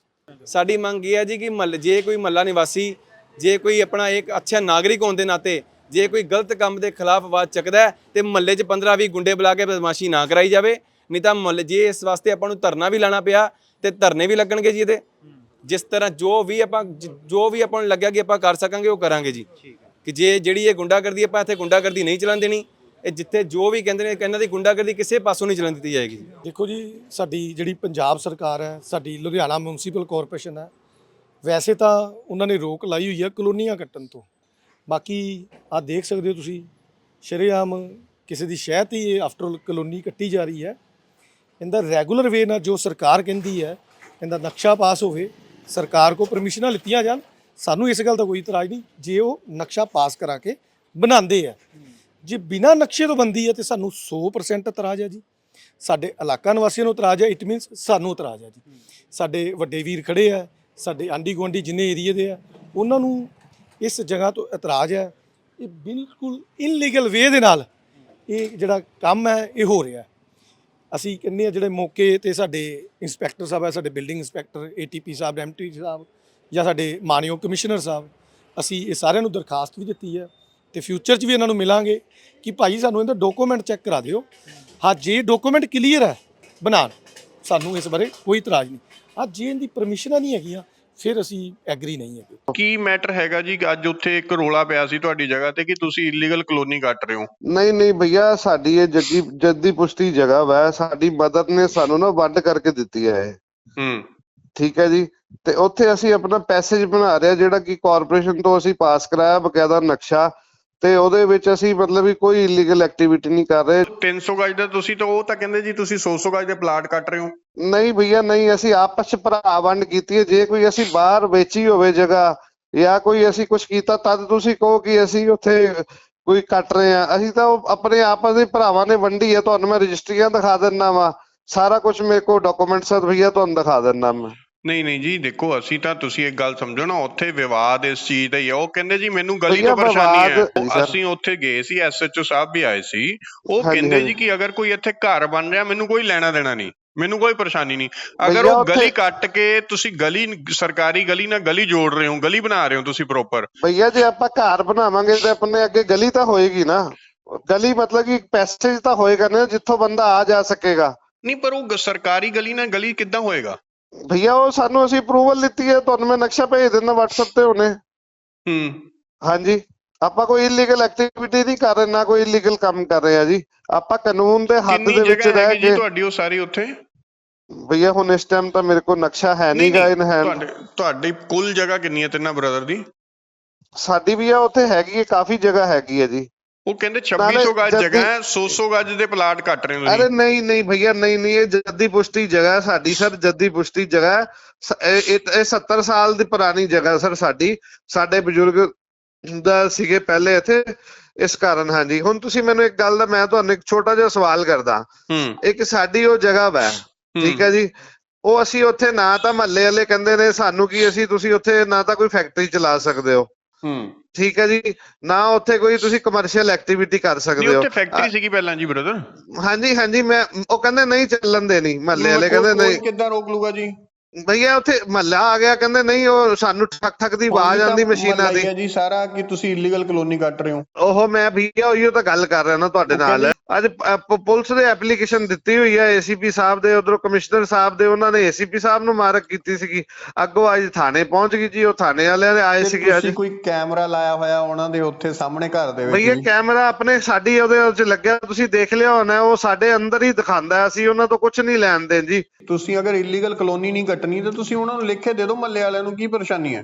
ਸਾਡੀ ਮੰਗ ਇਹ ਹੈ ਜੀ ਕਿ ਮਹੱਲ ਜੇ ਕੋਈ ਮਹੱਲਾ ਨਿਵਾਸੀ ਜੇ ਕੋਈ ਆਪਣਾ ਇੱਕ ਅੱਛਾ ਨਾਗਰਿਕ ਹੋਣ ਦੇ ਨਾਤੇ ਜੇ ਕੋਈ ਗਲਤ ਕੰਮ ਦੇ ਖਿਲਾਫ ਆਵਾਜ਼ ਚੱਕਦਾ ਹੈ ਤੇ ਮਹੱਲੇ 'ਚ 15-20 ਗੁੰਡੇ ਬੁਲਾ ਕੇ ਬਦਮਾਸ਼ੀ ਨਾ ਕਰਾਈ ਜਾਵੇ। ਨਹੀਂ ਤਾਂ ਮਹੱਲੇ ਜੇ ਇਸ ਵਾਸਤੇ ਆਪਾਂ ਨੂੰ ਧਰਨਾ ਵੀ ਲਾਣਾ ਪਿਆ ਤੇ ਧਰਨੇ ਵੀ ਲੱਗਣਗੇ ਜੀ ਇਹਦੇ। ਜਿਸ ਤਰ੍ਹਾਂ ਜੋ ਵੀ ਆਪਾਂ ਜ- ਜੋ ਵੀ ਆਪਾਂ ਨੂੰ ਲੱਗਿਆ ਕਿ ਆਪਾਂ ਕਰ ਸਕਾਂਗੇ ਉਹ ਕਰਾਂਗੇ ਜੀ। ਕਿ ਜੇ ਜਿਹੜੀ ਇਹ ਗੁੰਡਾਗਰਦੀ ਆਪਾਂ ਇੱਥੇ ਗੁੰਡਾਗਰਦੀ ਨਹੀਂ ਚਲਾਉਣ ਦੇਣੀ ਇਹ ਜਿੱਥੇ ਜੋ ਵੀ ਕਹਿੰਦੇ ਨੇ ਇਹਨਾਂ ਦੀ ਗੁੰਡਾਗਰਦੀ ਕਿਸੇ ਪਾਸੋਂ ਨਹੀਂ ਚਲਾਉਣ ਦਿੱਤੀ ਜਾਏਗੀ। ਦੇਖੋ ਜੀ, ਸਾਡੀ ਜਿਹੜੀ ਪੰਜਾਬ ਸਰਕਾਰ ਹੈ, ਸਾਡੀ ਲੁਧਿਆਣਾ ਮਿਊਨਿਸਪਲ ਕਾਰਪੋਰੇਸ਼ਨ ਹੈ, ਵੈਸੇ ਤਾਂ ਉਹਨਾਂ ਨੇ ਰੋਕ ਲਾਈ ਹੋਈ ਹੈ ਕਲੋਨੀਆਂ ਕੱਟਣ ਤੋਂ। ਬਾਕੀ ਆ ਦੇਖ ਸਕਦੇ ਹੋ ਤੁਸੀਂ, ਸ਼ਰੇਆਮ ਕਿਸੇ ਦੀ ਸ਼ਹਿ ਤੇ ਇਹ ਆਫਟਰ ਆਲ ਕਲੋਨੀ ਕੱਟੀ ਜਾ ਰਹੀ ਹੈ। ਇਹਦਾ ਰੈਗੂਲਰ ਵੇ ਨਾਲ ਜੋ ਸਰਕਾਰ ਕਹਿੰਦੀ ਹੈ, ਇਹਦਾ ਨਕਸ਼ਾ ਪਾਸ ਹੋਵੇ, ਸਰਕਾਰ ਕੋ ਪਰਮਿਸ਼ਨਾਂ ਲਿੱਤੀਆਂ ਜਾਣ, ਸਾਨੂੰ ਇਸ ਗੱਲ ਦਾ ਕੋਈ ਇਤਰਾਜ਼ ਨਹੀਂ, ਜੇ ਉਹ ਨਕਸ਼ਾ ਪਾਸ ਕਰਾ ਕੇ ਬਣਾਉਂਦੇ ਆ। ਜੇ ਬਿਨਾਂ ਨਕਸ਼ੇ ਤੋਂ ਬੰਦੀ ਹੈ ਤੇ ਸਾਨੂੰ 100% ਇਤਰਾਜ਼ ਹੈ ਜੀ। ਸਾਡੇ ਇਲਾਕਾ ਨਿਵਾਸੀਆਂ ਨੂੰ ਇਤਰਾਜ਼ ਹੈ ਇਟ ਮੀਨਸ ਸਾਨੂੰ ਇਤਰਾਜ਼ ਹੈ ਜੀ। ਸਾਡੇ ਵੱਡੇ ਵੀਰ ਖੜੇ ਆ ਸਾਡੇ ਆਂਢੀ ਗੁਆਂਢੀ ਜਿੰਨੇ ਏਰੀਏ ਦੇ ਆ ਉਹਨਾਂ ਨੂੰ ਇਸ ਜਗ੍ਹਾ ਤੋਂ ਇਤਰਾਜ਼ ਹੈ। ਇਹ ਬਿਲਕੁਲ ਇਨਲੀਗਲ ਵੇ ਦੇ ਨਾਲ ਇਹ ਜਿਹੜਾ ਕੰਮ ਹੈ, ਇਹ ਹੋ ਰਿਹਾ ਅਸੀਂ ਕਹਿੰਦੇ ਆ ਜਿਹੜੇ ਮੌਕੇ ਤੇ ਸਾਡੇ ਇੰਸਪੈਕਟਰ ਸਾਹਿਬ ਹੈ, ਸਾਡੇ ਬਿਲਡਿੰਗ ਇੰਸਪੈਕਟਰ ਏਟੀਪੀ ਸਾਹਿਬ ਐਮਟੀ ਸਾਹਿਬ ਜਾਂ ਸਾਡੇ ਮਾਨਯੋਗ ਕਮਿਸ਼ਨਰ ਸਾਹਿਬ, ਅਸੀਂ ਇਹ ਸਾਰਿਆਂ ਨੂੰ ਦਰਖਾਸਤ ਵੀ ਦਿੱਤੀ ਹੈ ਤੇ ਫਿਊਚਰ 'ਚ ਵੀ ਇਹਨਾਂ ਨੂੰ ਮਿਲਾਂਗੇ ਕਿ ਭਾਈ ਸਾਨੂੰ ਇਹਦਾ ਡਾਕੂਮੈਂਟ ਚੈੱਕ ਕਰਾ ਦਿਓ। ਹਾਂ ਜੇ ਡਾਕੂਮੈਂਟ ਕਲੀਅਰ ਹੈ ਬਣਾਉਣ ਸਾਨੂੰ ਇਸ ਬਾਰੇ ਕੋਈ ਇਤਰਾਜ਼ ਨਹੀਂ। ਹਾਂ ਜੇ ਇਹਦੀ ਪਰਮਿਸ਼ਨਾਂ ਨਹੀਂ ਹੈਗੀਆਂ ਫਿਰ ਅਸੀਂ ਐਗਰੀ ਨਹੀਂ ਹੈਗੇ। ਕੀ ਮੈਟਰ ਹੈਗਾ ਜੀ? ਅੱਜ ਉੱਥੇ ਇੱਕ ਰੋਲਾ ਪਿਆ ਸੀ ਤੁਹਾਡੀ ਜਗ੍ਹਾ ਤੇ ਕਿ ਤੁਸੀਂ ਇਲੀਗਲ ਕਲੋਨੀ ਕੱਟ ਰਹੇ ਹੋ। ਨਹੀਂ ਨਹੀਂ ਭਈਆ ਸਾਡੀ ਇਹ ਜੱਗੀ ਜੱਦੀ ਪੁਸ਼ਤੀ ਜਗ੍ਹਾ ਵਾ ਸਾਡੀ ਮਦਦ ਨੇ ਸਾਨੂੰ ਨਾ ਵੰਡ ਕਰਕੇ ਦਿੱਤੀ ਹੈ ਇਹ। ਹੂੰ। ਠੀਕ ਹੈ ਜੀ? ਤੇ ਉੱਥੇ ਅਸੀਂ ਆਪਣਾ ਪੈਸੇਜ ਬਣਾ ਰਹੇ ਜਿਹੜਾ ਕਿ ਕਾਰਪੋਰੇਸ਼ਨ ਤੋਂ ਅਸੀਂ ਪਾਸ ਕਰਾਇਆ ਬਕਾਇਦਾ ਨਕਸ਼ਾ। ਤੇ ਉਹਦੇ ਵਿੱਚ ਅਸੀਂ ਮਤਲਬ ਵੀ ਕੋਈ ਇਲੀਗਲ ਐਕਟੀਵਿਟੀ ਨਹੀਂ ਕਰ ਰਹੇ। 300 ਗਜ ਦਾ ਤੁਸੀਂ ਤਾਂ ਉਹ ਤਾਂ ਕਹਿੰਦੇ ਜੀ ਤੁਸੀਂ 100 ਗਜ ਦੇ ਪਲਾਟ ਕੱਟ ਰਹੇ ਹੋ। ਨਹੀਂ ਭਈਆ ਨਹੀਂ ਅਸੀਂ ਆਪਸ ਚ ਭਰਾ ਵੰਡ ਕੀਤੀ ਹੈ। ਜੇ ਕੋਈ ਅਸੀਂ ਬਾਹਰ ਵੇਚੀ ਹੋਵੇ ਜਗ੍ਹਾ ਜਾਂ ਕੋਈ ਅਸੀਂ ਕੁਝ ਕੀਤਾ ਤਦ ਤੁਸੀਂ ਕਹੋ ਕਿ ਅਸੀਂ ਉੱਥੇ ਕੋਈ ਕੱਟ ਰਹੇ ਆ ਅਸੀਂ ਤਾਂ ਉਹ ਆਪਣੇ ਆਪਸ ਦੇ ਭਰਾਵਾਂ ਨੇ ਵੰਡੀ ਹੈ। ਤੁਹਾਨੂੰ ਮੈਂ ਰਜਿਸਟਰੀਆਂ ਦਿਖਾ ਦਿੰਦਾ ਵਾ। ਸਾਰਾ ਕੁਝ ਮੇਰੇ ਕੋਲ ਡਾਕੂਮੈਂਟਸ ਆ ਭਈਆ ਤੁਹਾਨੂੰ ਦਿਖਾ ਦਿੰਦਾ ਮੈਂ। ਨਹੀਂ ਨਹੀਂ ਜੀ ਦੇਖੋ ਅਸੀਂ ਤਾਂ ਤੁਸੀਂ ਇੱਕ ਗੱਲ ਸਮਝੋ ਨਾ ਉੱਥੇ ਵਿਵਾਦ ਇਸ ਚੀਜ਼ ਦਾ ਹੀ ਆ। ਉਹ ਕਹਿੰਦੇ ਜੀ ਮੈਨੂੰ ਗਲੀ ਤੋਂ ਪਰੇਸ਼ਾਨੀ ਹੈ। ਅਸੀਂ ਉੱਥੇ ਗਏ ਸੀ ਐਸਐਚਓ ਸਾਹਿਬ ਵੀ ਆਏ ਸੀ। ਉਹ ਕਹਿੰਦੇ ਜੀ। ਕਿ ਅਗਰ ਕੋਈ ਇੱਥੇ ਘਰ ਬਣ ਰਿਹਾ ਮੈਨੂੰ ਕੋਈ ਲੈਣਾ ਦੇਣਾ ਨਹੀਂ। ਮੈਨੂੰ ਕੋਈ ਪਰੇਸ਼ਾਨੀ ਨਹੀਂ। ਅਗਰ ਉਹ ਗਲੀ ਕੱਟ ਕੇ ਤੁਸੀਂ ਗਲੀ ਸਰਕਾਰੀ ਗਲੀ ਨਾਲ ਗਲੀ ਜੋੜ ਰਹੇ ਹੋ ਗਲੀ ਬਣਾ ਰਹੇ ਹੋ ਤੁਸੀਂ ਪ੍ਰੋਪਰ ਭਈਆ ਜੇ ਆਪਾਂ ਘਰ ਬਣਾਵਾਂਗੇ ਤੇ ਆਪਣੇ ਅੱਗੇ ਗਲੀ ਤਾਂ ਹੋਏਗੀ ਨਾ। ਗਲੀ ਮਤਲਬ ਕਿ ਪੈਸੇਜ ਤਾਂ ਹੋਏਗਾ ਨਾ ਜਿੱਥੋਂ ਬੰਦਾ ਆ ਜਾ ਸਕੇਗਾ। ਨਹੀਂ ਪਰ ਉਹ ਸਰਕਾਰੀ ਗਲੀ ਨਾਲ ਗਲੀ ਕਿੱਦਾਂ ਹੋਏਗਾ? ਭਈਆ ਉਹ ਸਾਨੂੰ ਅਸੀਂ ਅਪਰੂਵਲ ਦਿੱਤੀ ਹੈ ਤੁਹਾਨੂੰ ਮੈਂ ਨਕਸ਼ਾ ਭੇਜ ਦਿੰਦਾ WhatsApp ਤੇ ਹੁਣੇ। ਹੂੰ। ਹਾਂਜੀ। ਆਪਾਂ ਕੋਈ ਇਲੀਗਲ ਐਕਟੀਵਿਟੀ ਨਹੀਂ ਕਰ ਰਹੇ ਨਾ ਕੋਈ ਇਲੀਗਲ ਕੰਮ ਕਰ ਰਹੇ ਆ ਜੀ। ਆਪਾਂ ਕਾਨੂੰਨ ਦੇ ਹੱਦ ਕਿੰਨੀ ਦੇ ਵਿੱਚ ਜਗ੍ਹਾ ਰਹਿ ਜੀ ਕੇ ਤੁਹਾਡੀ ਉਹ ਸਾਰੀ ਉੱਥੇ? ਭਈਆ ਹੁਣ ਇਸ ਟਾਈਮ ਤਾਂ ਮੇਰੇ ਕੋਲ ਨਕਸ਼ਾ ਹੈ ਨਹੀਂ ਨਹੀਂਗਾ ਨਹੀਂ, ਇਨ ਹੈਂਡ ਤੁਹਾਡੇ ਤੁਹਾਡੀ ਕੁੱਲ ਜਗ੍ਹਾ ਕਿੰਨੀ ਹੈ ਤਿੰਨਾਂ ਬ੍ਰਦਰ ਦੀ? ਸਾਡੀ ਵੀ ਆ ਉੱਥੇ ਹੈਗੀ ਹੈ ਕਾਫੀ ਜਗ੍ਹਾ ਹੈਗੀ ਹੈ ਜੀ। ਉਹ ਕਹਿੰਦੇ ਨਾਲੇ 2600 ਗਜ ਜਗ੍ਹਾ ਹੈ 100 ਗਜ ਦੇ ਪਲਾਟ ਕੱਟ ਰਹੇ ਹੋ ਅਰੇ ਨਹੀਂ ਨਹੀਂ ਭਈਆ ਨਹੀਂ ਨਹੀਂ ਇਹ ਜੱਦੀ ਪੁਸ਼ਤੀ ਜਗ੍ਹਾ ਸਾਡੀ ਸਰ ਜੱਦੀ ਪੁਸ਼ਤੀ ਜਗ੍ਹਾ ਇਹ ਇਹ- ਇਹ 70 ਸਾਲ ਦੀ ਪੁਰਾਣੀ ਜਗ੍ਹਾ ਸਰ ਸਾਡੀ। ਸਾਡੇ ਬਜ਼ੁਰਗ ਦਾ ਸੀਗੇ ਪਹਿਲੇ ਇੱਥੇ ਇਸ ਕਾਰਨ ਹਾਂਜੀ। ਹੁਣ ਤੁਸੀਂ ਮੈਨੂੰ ਇੱਕ ਗੱਲ ਦਾ ਮੈਂ ਤੁਹਾਨੂੰ ਇੱਕ ਛੋਟਾ ਜਿਹਾ ਸਵਾਲ ਕਰਦਾ। ਇੱਕ ਸਾਡੀ ਉਹ ਜਗ੍ਹਾ ਵਾ ਠੀਕ ਹੈ ਜੀ ਉਹ ਅਸੀਂ ਉੱਥੇ ਨਾ ਤਾਂ ਮਹੱਲੇ ਵਾਲੇ ਕਹਿੰਦੇ ਨੇ ਸਾਨੂੰ ਕੀ ਅਸੀਂ ਤੁਸੀਂ ਉੱਥੇ ਨਾ ਤਾਂ ਕੋਈ ਫੈਕਟਰੀ ਚਲਾ ਸਕਦੇ ਹੋ। ਹੂੰ। ਠੀਕ ਹੈ ਜੀ। ਨਾ ਉੱਥੇ ਕੋਈ ਤੁਸੀਂ ਕਮਰਸ਼ੀਅਲ ਐਕਟੀਵਿਟੀ ਕਰ ਸਕਦੇ ਹੋ। ਉੱਥੇ ਫੈਕਟਰੀ ਸੀਗੀ ਪਹਿਲਾਂ ਜੀ ਬ੍ਰਦਰ ਹਾਂਜੀ ਹਾਂਜੀ ਮੈਂ ਉਹ ਕਹਿੰਦੇ ਨਹੀਂ ਚੱਲਣ ਦੇਣੀ। ਮਹੱਲੇ ਵਾਲੇ ਕਹਿੰਦੇ ਨਹੀਂ। ਕਿੱਦਾਂ ਰੋਕ ਲੂਗਾ ਜੀ? ਭਈਆ ਉੱਥੇ ਮਹੱਲਾ ਆ ਗਿਆ ਕਹਿੰਦੇ ਨਹੀਂ ਉਹ ਸਾਨੂੰ ਠਕ ਠਕ ਦੀ ਆਵਾਜ਼ ਆਉਂਦੀ ਮਸ਼ੀਨਾਂ ਦੀ। ਜੀ ਸਾਰਾ ਕਿ ਤੁਸੀਂ ਇਲੀਗਲ ਕਲੋਨੀ ਕੱਟ ਰਹੇ ਹੋ। ਉਹ ਮੈਂ ਭਈਆ ਉਹੀਓ ਤਾਂ ਗੱਲ ਕਰ ਰਿਹਾ ਨਾ ਤੁਹਾਡੇ ਉਹ ਨਾਲ। ਅੱਜ ਪੁਲਿਸ ਦੇ ਐਪਲੀਕੇਸ਼ਨ ਦਿੱਤੀ ਹੋਈ ਹੈ ਏਸੀਪੀ ਸਾਹਿਬ ਦੇ ਉਧਰੋਂ ਕਮਿਸ਼ਨਰ ਸਾਹਿਬ ਦੇ ਉਹਨਾਂ ਨੇ ਏਸੀਪੀ ਸਾਹਿਬ ਨੂੰ ਮਾਰਕ ਕੀਤੀ ਸੀਗੀ। ਅੱਗੋਂ ਅੱਜ ਥਾਣੇ ਪਹੁੰਚ ਗਈ ਜੀ ਉਹ ਥਾਣੇ ਵਾਲਿਆਂ ਦੇ ਆਏ ਸੀਗੇ ਅੱਜ। ਕੋਈ ਕੈਮਰਾ ਲਾਇਆ ਹੋਇਆ ਉਹਨਾਂ ਦੇ ਉੱਥੇ ਸਾਹਮਣੇ ਘਰ ਦੇ ਵਿੱਚ ਭਈਆ? ਕੈਮਰਾ ਆਪਣੇ ਸਾਡੀ ਉਹਦੇ ਵਿੱਚ ਲੱਗਿਆ ਤੁਸੀਂ ਦੇਖ ਲਿਆ ਹੋਣਾ ਉਹ ਸਾਡੇ ਅੰਦਰ ਹੀ ਦਿਖਾਉਂਦਾ ਅਸੀਂ ਉਹਨਾਂ ਤੋਂ ਕੁਝ ਨਹੀਂ ਲੈਣ ਦੇਣ ਜੀ। ਤੁਸੀਂ ਅਗਰ ਇਲੀਗਲ ਕਲੋਨੀ ਨਹੀਂ ਕੱਟਣੀ ਤਾਂ ਤੁਸੀਂ ਉਹਨਾਂ ਨੂੰ ਲਿਖ ਕੇ ਦੇ ਦਿਓ ਮੱਲੇ ਵਾਲਿਆਂ ਨੂੰ ਕੀ ਪਰੇਸ਼ਾਨੀ ਹੈ?